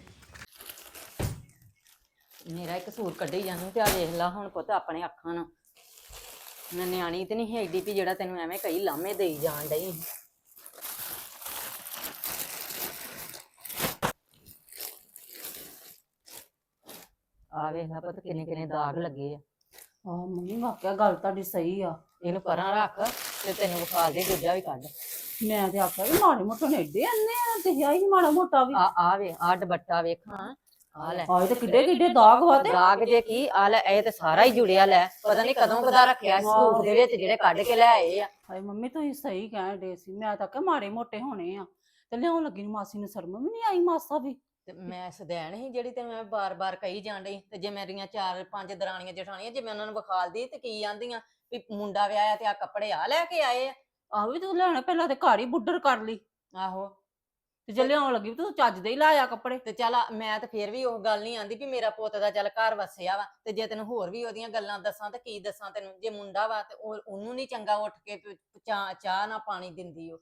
ਮੇਰਾ ਇੱਕ ਕਸੂਰ ਕੱਢੀ ਜਾਨੂੰ ਤੇ ਆ ਵੇਖ ਲਾ ਹੁਣ ਪੁੱਤ ਆਪਣੇ ਅੱਖਾਂ ਨਾਲ ਮੈਂ ਨਿਆਣੀ ਤੇ ਨਹੀਂ ਹੈਗੀ ਵੀ ਜਿਹੜਾ ਤੈਨੂੰ ਐਵੇਂ ਕਈ ਲਾਮੇ ਦੇਈ ਜਾਣ ਡਈ ਆ। ਵੇਖ ਪੁੱਤ ਕਿੰਨੇ ਕਿੰਨੇ ਦਾਗ ਲੱਗੇ ਆ। ਆ ਮੰਮੀ ਵਾਕਿਆ ਗੱਲ ਤੁਹਾਡੀ ਸਹੀ ਆ। ਇਹਨੂੰ ਪਰਾਂ ਰੱਖ ਤੇ ਤੈਨੂੰ ਵਿਖਾ ਦੇ ਦੂਜਾ ਵੀ ਕੱਢ। ਮੈਂ ਤੇ ਆਖਿਆ ਵੀ ਮਾੜੇ ਮੋਟੇ ਨੇ ਏਡੇ ਅੰਨੇ ਆ ਤੇ ਹੈ ਹੀ ਮਾੜਾ ਮੋਟਾ ਵੀ। ਆ ਆ ਵੇ ਆ ਦੁਪੱਟਾ ਵੇਖਾਂ ਆ ਲੈ। ਆਏ ਤੇ ਕਿੱਡੇ ਕਿੱਡੇ ਦਾਗ ਵਾ ਤੇ। ਦਾਗ ਜੇ ਕੀ ਆ ਲੈ ਇਹ ਤੇ ਸਾਰਾ ਹੀ ਜੁੜਿਆ ਲੈ। ਪਤਾ ਨਹੀਂ ਕਦੋਂ ਕਦਾ ਰੱਖਿਆ ਸੂਟ ਦੇ ਵਿੱਚ ਜਿਹੜੇ ਕੱਢ ਕੇ ਲੈ ਆਏ ਆ। ਹਾਏ ਮੰਮੀ ਤੁਸੀਂ ਸਹੀ ਕਹਿਣ ਸੀ। ਮੈਂ ਤਾਂ ਕਿ ਮਾੜੇ ਮੋਟੇ ਹੋਣੇ ਆ। ਤੇ ਲਿਆਉਣ ਲੱਗੀ ਨੂੰ ਮਾਸੀ ਨੂੰ ਸ਼ਰਮ। ਵੀ ਨਹੀਂ ਆਈ ਮਾਸਾ ਵੀ। ਤੇ ਮੈਂ ਸਦੈਣ ਸੀ ਜਿਹੜੀ ਤੈਨੂੰ ਮੈਂ ਬਾਰ-ਬਾਰ ਕਹੀ ਜਾਣ ਡਈ ਤੇ ਜੇ ਮੇਰੀਆਂ ਚਾਰ ਪੰਜ ਦਰਾਣੀਆਂ ਜਠਾਣੀਆਂ ਜੇ ਮੈਂ ਉਹਨਾਂ ਨੂੰ ਵਿਖਾਲਦੀ ਤੇ ਕੀ ਆਂਦੀਆਂ ਵੀ ਮੁੰਡਾ ਵਿਆਹਿਆ ਤੇ ਆ ਕੱਪੜੇ ਆ ਲੈ ਕੇ ਆਏ ਆ। ਆ ਵੀ ਤੂੰ ਲੈਣਾ ਪਹਿਲਾਂ ਤੇ ਘਰ ਹੀ ਬੁੱਢਰ ਕਰ ਲਈ। ਆਹੋ ਤੇ ਜੇ ਲਿਆਉਣ ਲੱਗੀ ਵੀ ਤੂੰ ਚੱਜ ਦੇ ਹੀ ਲਾਇਆ ਕੱਪੜੇ। ਤੇ ਚੱਲ ਮੈਂ ਤੇ ਫੇਰ ਵੀ ਉਹ ਗੱਲ ਨਹੀਂ ਆਂਦੀ ਵੀ ਮੇਰਾ ਪੁੱਤ ਦਾ ਚੱਲ ਘਰ ਵਸਿਆ ਵਾ ਤੇ ਜੇ ਤੈਨੂੰ ਹੋਰ ਵੀ ਉਹਦੀਆਂ ਗੱਲਾਂ ਦੱਸਾਂ ਤੇ ਕੀ ਦੱਸਾਂ ਤੈਨੂੰ? ਜੇ ਮੁੰਡਾ ਵਾ ਤੇ ਉਹ ਉਹਨੂੰ ਨਹੀਂ ਚੰਗਾ ਉੱਠ ਕੇ ਚਾਹ ਚਾਹ ਨਾ ਪਾਣੀ ਦਿੰਦੀ ਉਹ।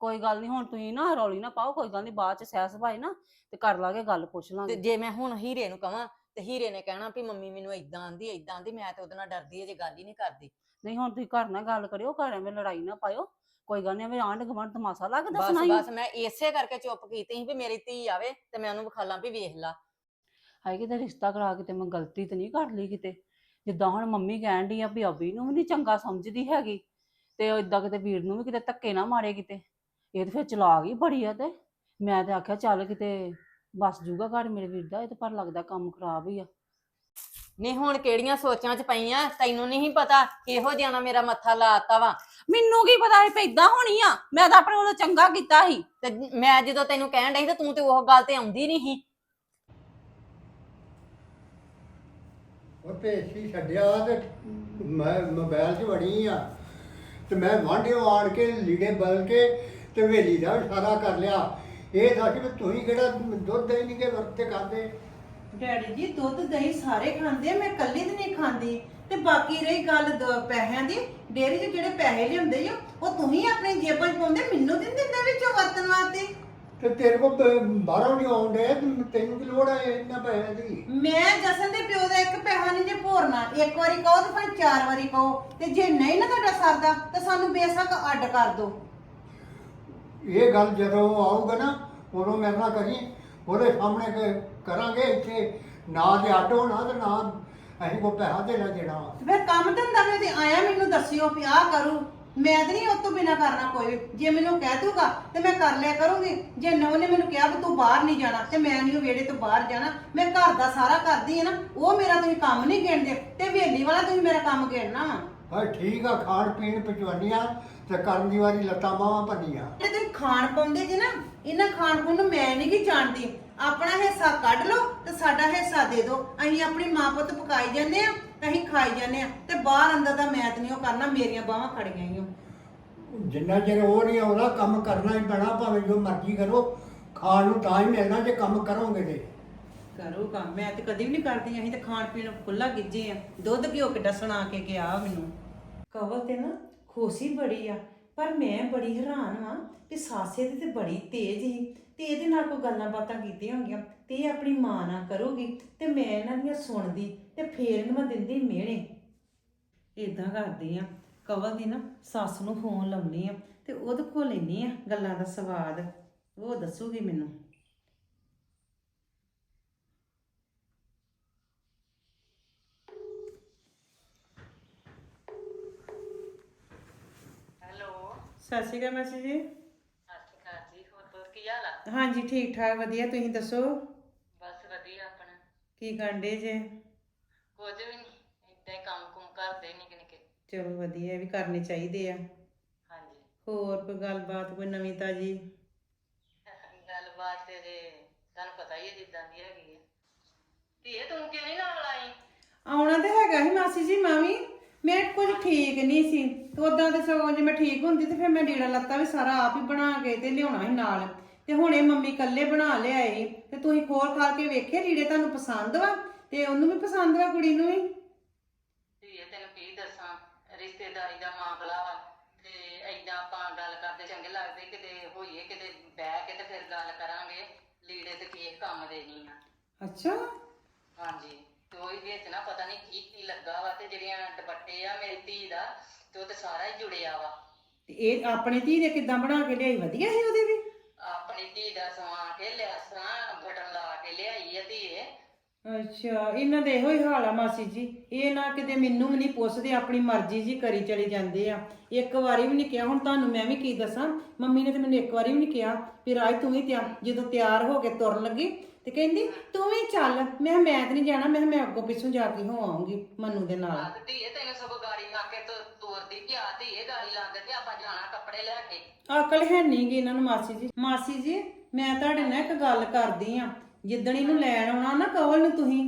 ਕੋਈ ਗੱਲ ਨਹੀਂ ਹੁਣ ਤੁਸੀਂ ਨਾ ਰੌਲੀ ਨਾ ਪਾਓ ਕੋਈ ਗੱਲ ਨਹੀਂ ਬਾਅਦ ਚ ਸਹਿ ਸਭਾਈ ਨਾ ਤੇ ਕਰ ਲਾਂਗੇ ਗੱਲ ਪੁੱਛ ਤੇ ਲਾਂਗੇ ਜੇ ਮੈਂ ਹੁਣ ਹੀਰੇ ਨੂੰ ਕਵਾਂ ਤੇ ਹੀਰੇ ਨੇ ਕਹਿਣਾ ਵੀ ਮੰਮੀ ਮੈਨੂੰ ਇਦਾਂ ਆਂਦੀ ਇਦਾਂ ਆਂਦੀ ਮੈਂ ਤੇ ਉਹਦੇ ਨਾਲ ਡਰਦੀ ਹੈ ਜੇ ਗੱਲ ਹੀ ਨਹੀਂ ਕਰਦੀ। ਨਹੀਂ ਹੁਣ ਤੁਸੀਂ ਘਰ ਨਾਲ ਗੱਲ ਕਰਿਓ ਘਰ ਐਵੇਂ ਲੜਾਈ ਨਾ ਪਾਇਓ। ਕੋਈ ਗੱਲ ਨਹੀਂ ਐਵੇਂ ਆਂਢ ਗੁਆਂਢ ਤਮਾਸ਼ਾ ਲੱਗ ਬਸ ਬਸ ਮੈਂ ਇਸੇ ਕਰਕੇ ਚੁੱਪ ਕੀਤੀ ਸੀ ਵੀ ਮੇਰੀ ਧੀ ਆਵੇ ਤੇ ਮੈਂ ਉਹਨੂੰ ਵਿਖਾਲਾਂ ਵੀ ਵੇਖ ਲਾ। ਹਾਏ ਕਿਤੇ ਰਿਸ਼ਤਾ ਕਰਾ ਕੇ ਤੇ ਮੈਂ ਗਲਤੀ ਤੇ ਨਹੀਂ ਕਰ ਲਈ ਕਿਤੇ। ਜਿੱਦਾਂ ਹੁਣ ਮੰਮੀ ਕਹਿਣ ਡਈ ਆ ਵੀ ਅਬੀ ਨੂੰ ਵੀ ਨਹੀਂ ਚੰਗਾ ਸਮਝਦੀ ਹੈਗੀ ਤੇ ਇਦਾਂ ਕਿਤੇ ਵੀਰ ਨੂੰ ਵੀ ਕਿਤੇ ਧੱਕੇ ਨਾ ਮਾਰੇ ਕਿਤੇ। ਇਹ ਤੇ ਫਿਰ ਚਲਾ ਗਈ ਬੜੀ ਆ ਤੇ। ਮੈਂ ਤੇ ਆਖਿਆ ਚੱਲ ਕਿਤੇ ਬਸ ਜੂਗਾ ਘਰ ਮੇਰੇ ਵੀਰ ਦਾ ਇਹ ਤੇ ਪਰ ਲੱਗਦਾ ਕੰਮ ਖਰਾਬ ਹੀ ਆ। ਨਹੀਂ ਹੁਣ ਕਿਹੜੀਆਂ ਸੋਚਾਂ 'ਚ ਪਈਆਂ? ਤੈਨੂੰ ਨਹੀਂ ਪਤਾ? ਕਿਹੋ ਜਿਹਾ ਨਾ ਮੇਰਾ ਮੱਥਾ ਲਾਤਾ ਵਾ। ਮੈਨੂੰ ਕੀ ਪਤਾ ਇਹ ਇਦਾਂ ਹੋਣੀ ਆ? ਮੈਂ ਤਾਂ ਆਪਣੇ ਵੱਲੋਂ ਚੰਗਾ ਕੀਤਾ ਸੀ। ਤੇ ਮੈਂ ਜਦੋਂ ਤੈਨੂੰ ਕਹਿਣ ਡਈ ਤੇ ਤੂੰ ਤੇ ਉਹ ਗੱਲ ਤੇ ਆਉਂਦੀ ਨਹੀਂ ਸੀ। ਉਹ ਪੇਸ਼ੀ ਛੱਡਿਆ ਤੇ ਮੈਂ ਮੋਬਾਈਲ 'ਚ ਵੜੀ ਆ। ਤੇ ਮੈਂ ਵਾਂਢਿਓ ਆਣ ਕੇ ਲੀੜੇ ਬਦਲ ਕੇ ਤੇ ਹਵੇਲੀ ਦਾ ਸਾਰਾ ਕਰ ਲਿਆ। ਇਹ ਦੱਸ ਵੀ ਤੁਸੀਂ ਕਿਹੜਾ ਦੁੱਧ ਹੀ ਨਹੀਂ ਕੇ ਵਰਤੇ ਖਾਂਦੇ ਡੈਡੀ ਜੀ ਦੁੱਧ ਦਹੀਂ ਸਾਰੇ ਖਾਂਦੇ ਆ ਮੈਂ ਇਕੱਲੀ ਤੇ ਨਹੀਂ ਖਾਂਦੀ। ਤੇ ਬਾਕੀ ਰਹੀ ਗੱਲ ਦ- ਪੈਸਿਆਂ ਦੀ ਡੇਅਰੀ 'ਚ ਜਿਹੜੇ ਪੈਸੇ ਲਿਆਉਂਦੇ ਆ ਉਹ ਤੁਸੀਂ ਆਪਣੀ ਜੇਬਾਂ 'ਚ ਪਾਉਂਦੇ ਮੈਨੂੰ ਨਹੀਂ ਦਿੰਦੇ ਵਿੱਚੋਂ ਵਰਤਣ ਵਾਸਤੇ। ਤੇ ਤੇਰੇ ਕੋਲ ਬ- ਬਾਹਰੋਂ ਨਹੀਂ ਆਉਂਦੇ ਤੈਨੂੰ ਕੀ ਲੋੜ ਹੈ ਇਹਨਾਂ ਪੈਸਿਆਂ ਦੀ? ਮੈਂ ਜਸਨ ਦੇ ਪਿਓ ਦਾ ਇੱਕ ਪੈਸਾ ਨਹੀਂ ਜੇ ਭੋਰਨਾ ਇੱਕ ਵਾਰੀ ਕਹੋ ਤੇ ਭਾਵੇਂ ਚਾਰ ਵਾਰੀ ਕਹੋ। ਤੇ ਜੇ ਨਹੀਂ ਨਾ ਤੁਹਾਡਾ ਸਰਦਾ ਤਾਂ ਸਾਨੂੰ ਬੇਸ਼ੱਕ ਅੱਡ ਕਰ ਦਿਓ। ਇਹ ਗੱਲ ਜਦੋਂ ਆਊਗਾ ਨਾ ਉਦੋਂ ਮੇਰੇ ਨਾਲ ਕਰੀ ਉਹਦੇ ਸਾਹਮਣੇ ਕ- ਕਰਾਂਗੇ ਇੱਥੇ ਨਾ ਤੇ ਅੱਡ ਹੋਣਾ ਤੇ ਨਾ ਅਸੀਂ ਕੋ ਪੈਸਾ ਦੇਣਾ ਵਾ। ਤੇ ਫਿਰ ਕੰਮ ਧੰਦਾ ਵੀ ਤੇ ਆਇਆ ਮੈਨੂੰ ਦੱਸਿਓ ਵੀ ਆਹ ਕਰੂ। ਮੈਂ ਤੇ ਨਹੀਂ ਉਹ ਤੋਂ ਬਿਨਾ ਕਰਨਾ ਕੋਈ ਵੀ। ਜੇ ਮੈਨੂੰ ਕਹਿ ਦੂਗਾ ਤੇ ਮੈਂ ਕਰ ਲਿਆ ਕਰੂੰਗੀ। ਜੇ ਨੋ ਨੇ ਮੈਨੂੰ ਕਿਹਾ ਵੀ ਤੂੰ ਬਾਹਰ ਨਹੀਂ ਜਾਣਾ ਤੇ ਮੈਂ ਨਹੀਂ ਉਹ ਵਿਹੜੇ ਤੋਂ ਬਾਹਰ ਜਾਣਾ। ਮੈਂ ਘਰ ਦਾ ਸਾਰਾ ਕਰਦੀ ਆ ਨਾ ਉਹ ਮੇਰਾ ਤੁਸੀਂ ਕੰਮ ਨਹੀਂ ਗਿਣਦੇ ਤੇ ਵੇਲੀ ਵਾਲਾ ਤੁਸੀਂ ਮੇਰਾ ਕੰਮ ਗਿਣਨਾ ਵਾ। ਹਾਂ ਠੀਕ ਆ ਖਾਣ ਪੀਣ ਪਚਵਾਨੀਆਂ ਤੇ ਕਰਨ ਦੀ ਵਾਰੀ ਲੱਤਾਂ ਬਾਹਾਂ ਭੰਨੀਆਂ। ਜਿਹੜੇ ਤੁਸੀਂ ਖਾਣ ਪਾਉਂਦੇ ਜੇ ਨਾ ਇਹਨਾਂ ਖਾਣ ਪੂਣ ਨੂੰ ਮੈਂ ਨਹੀਂ ਕੀ ਜਾਣਦੀ। ਆਪਣਾ ਹਿੱਸਾ ਕੱਢ ਲਓ ਤੇ ਸਾਡਾ ਹਿੱਸਾ ਦੇ ਦਿਓ। ਅਸੀਂ ਆਪਣੀ ਮਾਂ ਪੁੱਤ ਪਕਾਈ ਜਾਂਦੇ ਆ ਤੇ ਅਸੀਂ ਖਾਈ ਜਾਂਦੇ ਆ ਤੇ ਬਾਹਰ ਅੰਦਰ ਦਾ ਮੈਂ ਤੇ ਨਹੀਂ ਉਹ ਕਰਨਾ ਮੇਰੀਆਂ ਬਾਹਾਂ ਖੜੀਆਂ ਹੀ ਓ ਜਿੰਨਾ ਚਿਰ ਉਹ ਨਹੀਂ ਆਉਂਦਾ ਕੰਮ ਕਰਨਾ ਹੀ ਪੈਣਾ ਭਾਵੇਂ ਜੋ ਮਰਜ਼ੀ ਕਰੋ। ਖਾਣ ਨੂੰ ਤਾਂ ਹੀ ਮਿਲਣਾ ਜੇ ਕੰਮ ਕਰੋਗੇ ਤੇ। ਕਰੋ ਕੰਮ ਮੈਂ ਤੇ ਕਦੀ ਵੀ ਨਹੀਂ ਕਰਦੀ ਅਸੀਂ ਤੇ ਖਾਣ ਪੀਣ ਨੂੰ ਖੁੱਲਾ ਗਿੱਜੇ ਆ ਦੁੱਧ ਘਿਓ ਕਿੱਡਾ ਸੁਣਾ ਕੇ ਗਿਆ ਮੈਨੂੰ। ਕਵਲ ਤੇ ਨਾ ਖੁਸ਼ੀ ਬੜੀ ਆ, ਪਰ ਮੈਂ ਬੜੀ ਹੈਰਾਨ ਹਾਂ ਕਿ ਸਾਸੇ ਦੀ ਤੇ ਬੜੀ ਤੇਜ਼ ਸੀ ਤੇ ਇਹਦੇ ਨਾਲ ਕੋਈ ਗੱਲਾਂ ਬਾਤਾਂ ਕੀਤੀਆਂ ਹੋਣਗੀਆਂ ਤੇ ਇਹ ਆਪਣੀ ਮਾਂ ਨਾਲ ਕਰੂਗੀ ਤੇ ਮੈਂ ਇਹਨਾਂ ਦੀਆਂ ਸੁਣਦੀ ਤੇ ਫੇਰ ਇਹਨੂੰ ਮੈਂ ਦਿੰਦੀ ਮਿਹਣੇ। ਇਦਾਂ ਕਰਦੀ ਆ, ਕਵਲ ਦੀ ਨਾ ਸੱਸ ਨੂੰ ਫੋਨ ਲਾਉਣੀ ਆ ਤੇ ਉਹਦੇ ਕੋਲ ਲੈਣੀ ਆ ਗੱਲਾਂ ਦਾ ਸਵਾਦ, ਉਹ ਦੱਸੂਗੀ ਮੈਨੂੰ ਹੈਲੋ ਸਤਿ ਸ਼੍ਰੀ ਅਕਾਲ ਮਾਸੀ ਜੀ। ਸਤਿ ਸ਼੍ਰੀ ਅਕਾਲ ਜੀ ਹੋਰ ਹੋਰ ਕੀ ਹਾਲ ਆ? ਹਾਂਜੀ ਠੀਕ ਠਾਕ ਵਧੀਆ ਤੁਸੀਂ ਦੱਸੋ? ਬਸ ਵਧੀਆ ਆਪਣਾ। ਕੀ ਕਰਦੇ ਜੇ? ਕੁਝ ਵੀ ਨਹੀਂ ਏਦਾਂ ਹੀ ਕੰਮ ਕੁਮ ਕਰਦੇ ਨਿੱਕੇ ਨਿੱਕੇ। ਚਲੋ ਵਧੀਆ ਇਹ ਵੀ ਕਰਨੇ ਚਾਹੀਦੇ ਆ। ਹਾਂਜੀ। ਹੋਰ ਕੋਈ ਗੱਲਬਾਤ ਕੋਈ ਨਵੀਂ ਤਾਜੀ? ਗੱਲਬਾਤ ਤੇ ਜੇ ਤੁਹਾਨੂੰ ਪਤਾ ਹੀ ਹੈ ਜਿੱਦਾਂ ਦੀ ਹੈਗੀ ਹੈ ਧੀਏ ਤੂੰ ਨਹੀਂ ਨਾਲ ਆਈ? ਆਉਣਾ ਤੇ ਹੈਗਾ ਸੀ ਮਾਸੀ ਜੀ ਮੈਂ ਕੁਝ ਠੀਕ ਨਹੀਂ ਸੀ। ਤੇ ਉਦਾਂ ਤੇ ਸਗੋਂ ਜੇ ਮੈਂ ਠੀਕ ਹੁੰਦੀ ਤੇ ਫਿਰ ਮੈਂ ਲੀੜਾ ਲੱਤਾ ਵੀ ਸਾਰਾ ਆਪ ਹੀ ਬਣਾ ਕੇ ਤੇ ਲਿਆਉਣਾ ਸੀ ਨਾਲ। ਤੇ ਹੁਣ ਇਹ ਮੰਮੀ ਇਕੱਲੇ ਬਣਾ ਲਿਆਏ ਤੇ ਤੁਸੀਂ ਖੋਲ ਖਾ ਕੇ ਵੇਖੇ ਲੀੜੇ ਤੁਹਾਨੂੰ ਪਸੰਦ ਵਾ? ਤੇ ਉਹਨੂੰ ਵੀ ਪਸੰਦ ਵਾ ਕੁੜੀ ਨੂੰ ਵੀ? ਧੀਏ ਤੈਨੂੰ ਕੀ ਦੱਸਾਂ ਰਿਸ਼ਤੇਦਾਰੀ ਦਾ ਮਾਮਲਾ ਵਾ। ਤੇ ਐਦਾਂ ਆਪਾਂ ਗੱਲ ਕਰਦੇ ਚੰਗੇ ਲੱਗਦੇ ਕਿਤੇ ਹੋਈਏ ਕਿਤੇ ਬਹਿ ਕੇ ਤੇ ਫਿਰ ਗੱਲ ਕਰਾਂਗੇ। ਲੀੜੇ ਤੇ ਕੀ ਕੰਮ ਦੇ ਨਹੀਂ ਆ। ਅੱਛਾ। ਹਾਂਜੀ। ਤੇ ਉਹ ਵਿੱਚ ਨਾ ਪਤਾ ਨਹੀਂ ਕੀ ਕੀ ਲੱਗਾ ਵਾ ਤੇ ਜਿਹੜੀਆਂ ਦੁਪੱਟੇ ਆ ਮੇਰੀ ਧੀ ਦਾ ਤੇ ਸਾਰਾ ਹੀ ਜੁੜਿਆ ਵਾ। ਤੇ ਇਹ ਆਪਣੀ ਧੀ ਦੇ ਕਿੱਦਾਂ ਬਣਾ ਕੇ ਲਿਆਈ? ਵਧੀਆ ਸੀ ਉਹਦੇ ਵੀ? ਆਪਣੀ ਧੀ ਦਾ ਸਵਾ ਕੇ ਲਿਆਸਾਂ ਬਟਨ ਲਾ ਕੇ ਲਿਆਈ ਆ ਧੀਏ। ਅੱਛਾ ਇਹਨਾਂ ਦੇ ਇਹੋ ਹੀ ਹਾਲ ਆ ਮਾਸੀ ਜੀ। ਇਹ ਨਾ ਕਿਤੇ ਮੈਨੂੰ ਵੀ ਨਹੀਂ ਪੁੱਛਦੇ ਆਪਣੀ ਮਰਜ਼ੀ ਜੀ ਕਰੀ ਚਲੇ ਜਾਂਦੇ ਆ। ਇੱਕ ਵਾਰੀ ਵੀ ਨਹੀਂ ਕਿਹਾ ਹੁਣ ਤੁਹਾਨੂੰ ਮੈਂ ਵੀ ਕੀ ਦੱਸਾਂ? ਮੰਮੀ ਨੇ ਤੇ ਮੈਨੂੰ ਇੱਕ ਵਾਰੀ ਵੀ ਨਹੀਂ ਕਿਹਾ ਵੀ ਰਾਜ ਤੂੰ ਵੀ ਤਿਆਰ ਜਦੋਂ ਤਿਆਰ ਹੋ ਕੇ ਤੁਰਨ ਲੱਗੀ ਤੇ ਕਹਿੰਦੀ ਤੂੰ ਵੀ ਚੱਲ। ਮੈਂ ਕਿਹਾ ਮੈਂ ਤੇ ਨਹੀਂ ਜਾਣਾ। ਮੈਂ ਕਿਹਾ ਮੈਂ ਅੱਗੋਂ ਪਿੱਛੋਂ ਜਾ ਕੇ ਹੋ ਆਉਂਗੀ ਮੰਨੂ ਦੇ ਨਾਲ। ਆ ਤੇ ਧੀਏ ਤੈਨੂੰ ਸਗੋਂ ਗਾੜੀ ਲਾ ਕੇ ਤੋ- ਤੋਰਦੀ ਕਿ ਆ ਧੀਏ? ਗਾੜੀ ਲੱਗ ਤੇ ਆਪਾਂ ਜਾਣਾ ਕੱਪੜੇ ਲੈ ਕੇ। ਅਕਲ ਹੈ ਨਹੀਂ ਗੀ ਇਹਨਾਂ ਨੂੰ ਮਾਸੀ ਜੀ। ਮਾਸੀ ਜੀ ਮੈਂ ਤੁਹਾਡੇ ਨਾਲ ਇੱਕ ਗੱਲ ਕਰਦੀ ਆ। ਜਿੱਦਣ ਇਹਨੂੰ ਲੈਣ ਆਉਣਾ ਨਾ ਕਵਲ ਨੂੰ ਤੁਸੀਂ।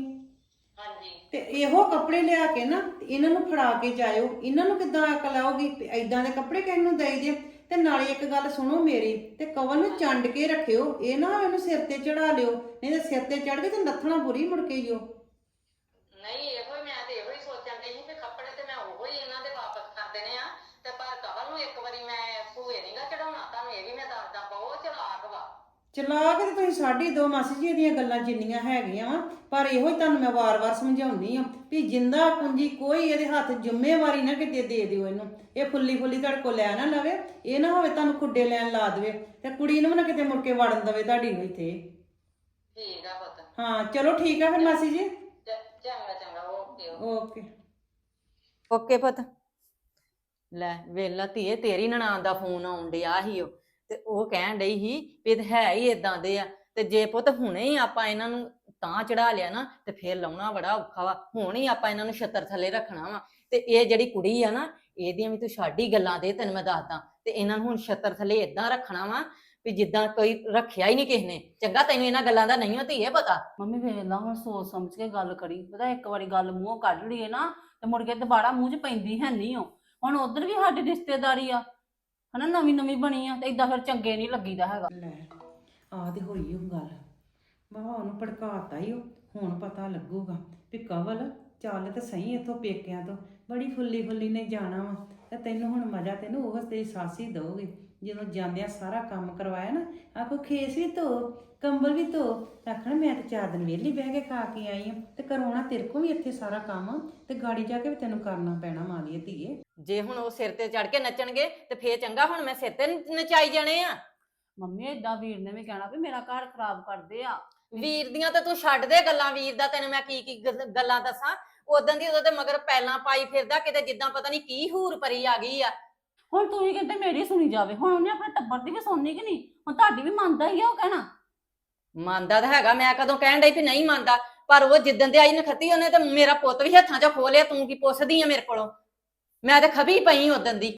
ਹਾਂਜੀ। ਤੇ ਇਹੋ ਕੱਪੜੇ ਲਿਆ ਕੇ ਨਾ ਤੇ ਇਹਨਾਂ ਨੂੰ ਫੜਾ ਕੇ ਜਾਇਓ। ਇਹਨਾਂ ਨੂੰ ਕਿੱਦਾਂ ਅਕਲ ਆਉਗੀ ਵੀ ਐਦਾਂ ਦੇ ਕੱਪੜੇ ਕਿਸ ਨੂੰ ਦੇਈਦੇ ਤੇ ਨਾਲੇ ਇੱਕ ਗੱਲ ਸੁਣੋ ਮੇਰੀ ਤੇ ਕਵਲ ਨੂੰ ਚੰਡ ਕੇ ਰੱਖਿਓ। ਇਹ ਨਾ ਇਹਨੂੰ ਸਿਰ ਤੇ ਚੜਾ ਲਿਓ। ਨਹੀਂ ਤੇ ਸਿਰ ਤੇ ਚੜ ਕੇ ਤੇ ਨੱਥਣਾ ਬੁਰੀ ਮੁੜ ਕੇ ਈਓ ਨਹੀਂ ਇਹੋ ਹੀ ਮੈਂ ਤੇ ਇਹੋ ਹੀ ਸੋਚਣ ਡਈ ਸੀ ਕਿ ਕੱਪੜੇ ਤੇ ਮੈਂ ਉਹੋ ਹੀ ਇਹਨਾਂ ਦੇ ਵਾਪਸ ਕਰ ਦੇਣੇ ਆ ਤੇ ਪਰ ਕਵਲ ਨੂੰ ਇੱਕ ਵਾਰੀ ਮੈਂ ਭੂਏ ਨਹੀਂਗਾ ਚੜਾਉਣਾ ਤੁਹਾਨੂੰ ਇਹ ਵੀ ਮੈਂ ਦੱਸਦਾ ਬਹੁਤ ਚਲਾਕ ਵਾ ਚਲਾ ਕੇ ਤੇ ਤੁਸੀਂ ਸਾਡੀ ਦੋ ਮਾਸੀ ਜੀ ਦੀਆਂ ਗੱਲਾਂ ਜਿੰਨੀਆਂ ਹੈਗੀਆਂ ਵਾ ਪਰ ਇਹੋ ਹੀ ਤੁਹਾਨੂੰ ਮੈਂ ਵਾਰ-ਵਾਰ ਸਮਝਾਉਂਦੀ ਆ ਵੀ ਜਿੰਦਾ ਕੁੰਜੀ ਕੋਈ ਇਹਦੇ ਹੱਥ ਜ਼ਿੰਮੇਵਾਰੀ ਨਾ ਕਿਤੇ ਦੇ ਦਿਓ ਇਹਨੂੰ। ਇਹ ਫੁੱਲੀ ਫੁੱਲੀ ਤੁਹਾਡੇ ਕੋਲ ਲੈ ਨਾ ਲਵੇ ਇਹ ਨਾ ਹੋਵੇ ਤੁਹਾਨੂੰ ਖੁੱਡੇ ਲੈਣ ਲਾ ਦੇਵੇ ਤੇ ਕੁੜੀ ਨੂੰ ਵੀ ਨਾ ਕਿਤੇ ਮੁੜ ਕੇ ਵੜਨ ਦੇਵੇ ਤੁਹਾਡੀ ਨੂੰ ਇੱਥੇ। ਠੀਕ ਆ ਪੁੱਤ। ਹਾਂ ਚਲੋ ਠੀਕ ਆ ਫਿਰ ਮਾਸੀ ਜੀ। ਚ- ਚੰਗਾ ਚੰਗਾ ਓਕੇ ਓਕੇ। ਓਕੇ। ਪੁੱਤ। ਲੈ ਵੇਲਾ ਧੀਏ ਤੇਰੀ ਨਨਾਣ ਦਾ ਫੋਨ ਆਉਣ ਡਿਆ ਸੀ ਉਹ। ਤੇ ਉਹ ਕਹਿਣ ਡਈ ਸੀ ਵੀ ਇਹ ਹੈ ਹੀ ਇਦਾਂ ਦੇ ਆ, ਤੇ ਜੇ ਪੁੱਤ ਹੁਣੇ ਹੀ ਆਪਾਂ ਇਹਨਾਂ ਨੂੰ ਤਾਂ ਚੜਾ ਲਿਆ ਨਾ, ਤੇ ਫੇਰ ਲਾਉਣਾ ਬੜਾ ਔਖਾ ਵਾ, ਹੁਣ ਹੀ ਆਪਾਂ ਇਹਨਾਂ ਨੂੰ ਛੱਤਰ ਥੱਲੇ ਰੱਖਣਾ ਵਾ, ਤੇ ਇਹ ਜਿਹੜੀ ਕੁੜੀ ਆ ਨਾ, ਇਹਦੀਆਂ ਵੀ ਤੂੰ ਛੱਡ ਗੱਲਾਂ ਦੇ, ਤੈਨੂੰ ਮੈਂ ਦੱਸਦਾ, ਤੇ ਇਹਨਾਂ ਨੂੰ ਹੁਣ ਛੱਤਰ ਥੱਲੇ ਇਦਾਂ ਰੱਖਣਾ ਵਾ, ਵੀ ਜਿੱਦਾਂ ਕੋਈ ਰੱਖਿਆ ਹੀ ਨਹੀਂ ਕਿਸੇ ਨੇ, ਚੰਗਾ ਤੈਨੂੰ ਇਹਨਾਂ ਗੱਲਾਂ ਦਾ ਨਹੀਂ ਧੀਏ ਪਤਾ। ਮੰਮੀ ਵੇਖ ਲਾ, ਹੁਣ ਸੋਚ ਸਮਝ ਕੇ ਗੱਲ ਕਰੀ, ਪਤਾ ਇੱਕ ਵਾਰੀ ਗੱਲ ਮੂੰਹੋਂ ਕੱਢ ਲਈਏ ਨਾ, ਤੇ ਮੁੜ ਕੇ ਦੁਬਾਰਾ ਮੂੰਹ 'ਚ ਪੈਂਦੀ ਹੈ ਨਹੀਂ ਉਹ ਹੁਣ ਉਧਰ ਵੀ ਸਾਡੀ ਰਿਸ਼ਤੇਦਾਰੀ ਆ ਹਨਾ, ਨਵੀਂ ਨਵੀਂ ਬਣੀ ਆ ਤੇ ਇਦਾਂ ਫਿਰ ਚੰਗੇ ਨਹੀਂ ਲੱਗੀਦਾ ਹੈਗਾ। ਲੈ ਆ ਤੇ ਹੋਈ ਉਹ ਗੱਲ। ਬਾਬਾ ਉਹਨੂੰ ਭੜਕਾਤਾ ਹੀ ਉਹ ਹੁਣ ਪਤਾ ਲੱਗੂਗਾ ਵੀ ਕਵਲ ਚੱਲ ਤੇ ਸਹੀ ਇੱਥੋਂ ਪੇਕਿਆਂ ਤੋਂ, ਬੜੀ ਫੁੱਲੀ ਫੁੱਲੀ ਨੇ ਜਾਣਾ ਵਾ, ਤੇ ਤੈਨੂੰ ਹੁਣ ਮਜ਼ਾ ਤੈਨੂੰ ਉਹ ਤੇਰੀ ਸਾਸੀ ਦਊਗੀ। ਜਦੋਂ ਜਾਂਦਿਆਂ ਸਾਰਾ ਕੰਮ ਕਰਵਾਇਆ ਨਾ ਆਖੋ ਖੇਸ ਵੀ ਧੋ ਕੰਬਲ ਵੀ ਧੋ ਆਖਣ ਮੈਂ ਤੇ ਚਾਰ ਦਿਨ ਵਿਹਲੀ ਬਹਿ ਕੇ ਖਾ ਕੇ ਆਈ ਆ ਤੇ ਕਰਾਉਣਾ ਤੇਰੇ ਕੋ ਵੀ ਇੱਥੇ ਸਾਰਾ ਕੰਮ ਤੇ ਗਾੜੀ ਜਾ ਕੇ ਵੀ ਤੈਨੂੰ ਕਰਨਾ ਪੈਣਾ ਮਾਂ ਦੀ ਧੀਏ। ਜੇ ਹੁਣ ਉਹ ਸਿਰ ਤੇ ਚੜ ਕੇ ਨੱਚਣਗੇ ਤੇ ਫੇਰ ਚੰਗਾ ਹੁਣ ਮੈਂ ਸਿਰ ਤੇ ਨ- ਨਚਾਈ ਜਾਣੇ ਆ। ਮੰਮੀ ਏਦਾਂ ਵੀਰ ਨੇ ਵੀ ਕਹਿਣਾ ਵੀ ਮੇਰਾ ਘਰ ਖਰਾਬ ਕਰਦੇ ਆ। ਵੀਰ ਦੀਆਂ ਤਾਂ ਤੂੰ ਛੱਡ ਦੇ ਗੱਲਾਂ ਵੀਰ ਦਾ ਤੈਨੂੰ ਮੈਂ ਕੀ ਕੀ ਗ- ਗੱਲਾਂ ਦੱਸਾਂ। ਉਦੋਂ ਦੀ ਉਹਦੇ ਮਗਰ ਪੈਲਾਂ ਪਾਈ ਫਿਰਦਾ ਕਿਤੇ ਜਿੱਦਾਂ ਪਤਾ ਨਹੀਂ ਕੀ ਹੂਰ ਪਰੀ ਆ ਗਈ ਆ। ਹੁਣ ਤੂੰ ਕਹਿੰਦੇ ਮੇਰੀ ਸੁਣੀ ਜਾਵੇ, ਹੁਣ ਉਹਨੇ ਆਪਣੇ ਟੱਬਰ ਦੀ ਵੀ ਸੁਣਨੀ ਕਿ ਨਹੀਂ? ਹੁਣ ਤੁਹਾਡੀ ਵੀ ਮੰਨਦਾ ਹੀ ਆ ਉਹ ਕਹਿਣਾ। ਮੰਨਦਾ ਤਾਂ ਹੈਗਾ, ਮੈਂ ਕਦੋਂ ਕਹਿਣ ਡਈ ਵੀ ਨਹੀਂ ਮੰਨਦਾ, ਪਰ ਉਹ ਜਿੱਦਣ ਦੇ ਆਈ ਨਖੱਤੀ ਉਹਨੇ ਤੇ ਮੇਰਾ ਪੁੱਤ ਵੀ ਹੱਥਾਂ 'ਚ ਖੋਹ ਲਿਆ, ਤੂੰ ਕੀ ਪੁੱਛਦੀ ਆ ਮੇਰੇ ਕੋਲੋਂ? ਮੈਂ ਤੇ ਖਬੀ ਪਈ ਉਦੋਂ ਦੀ।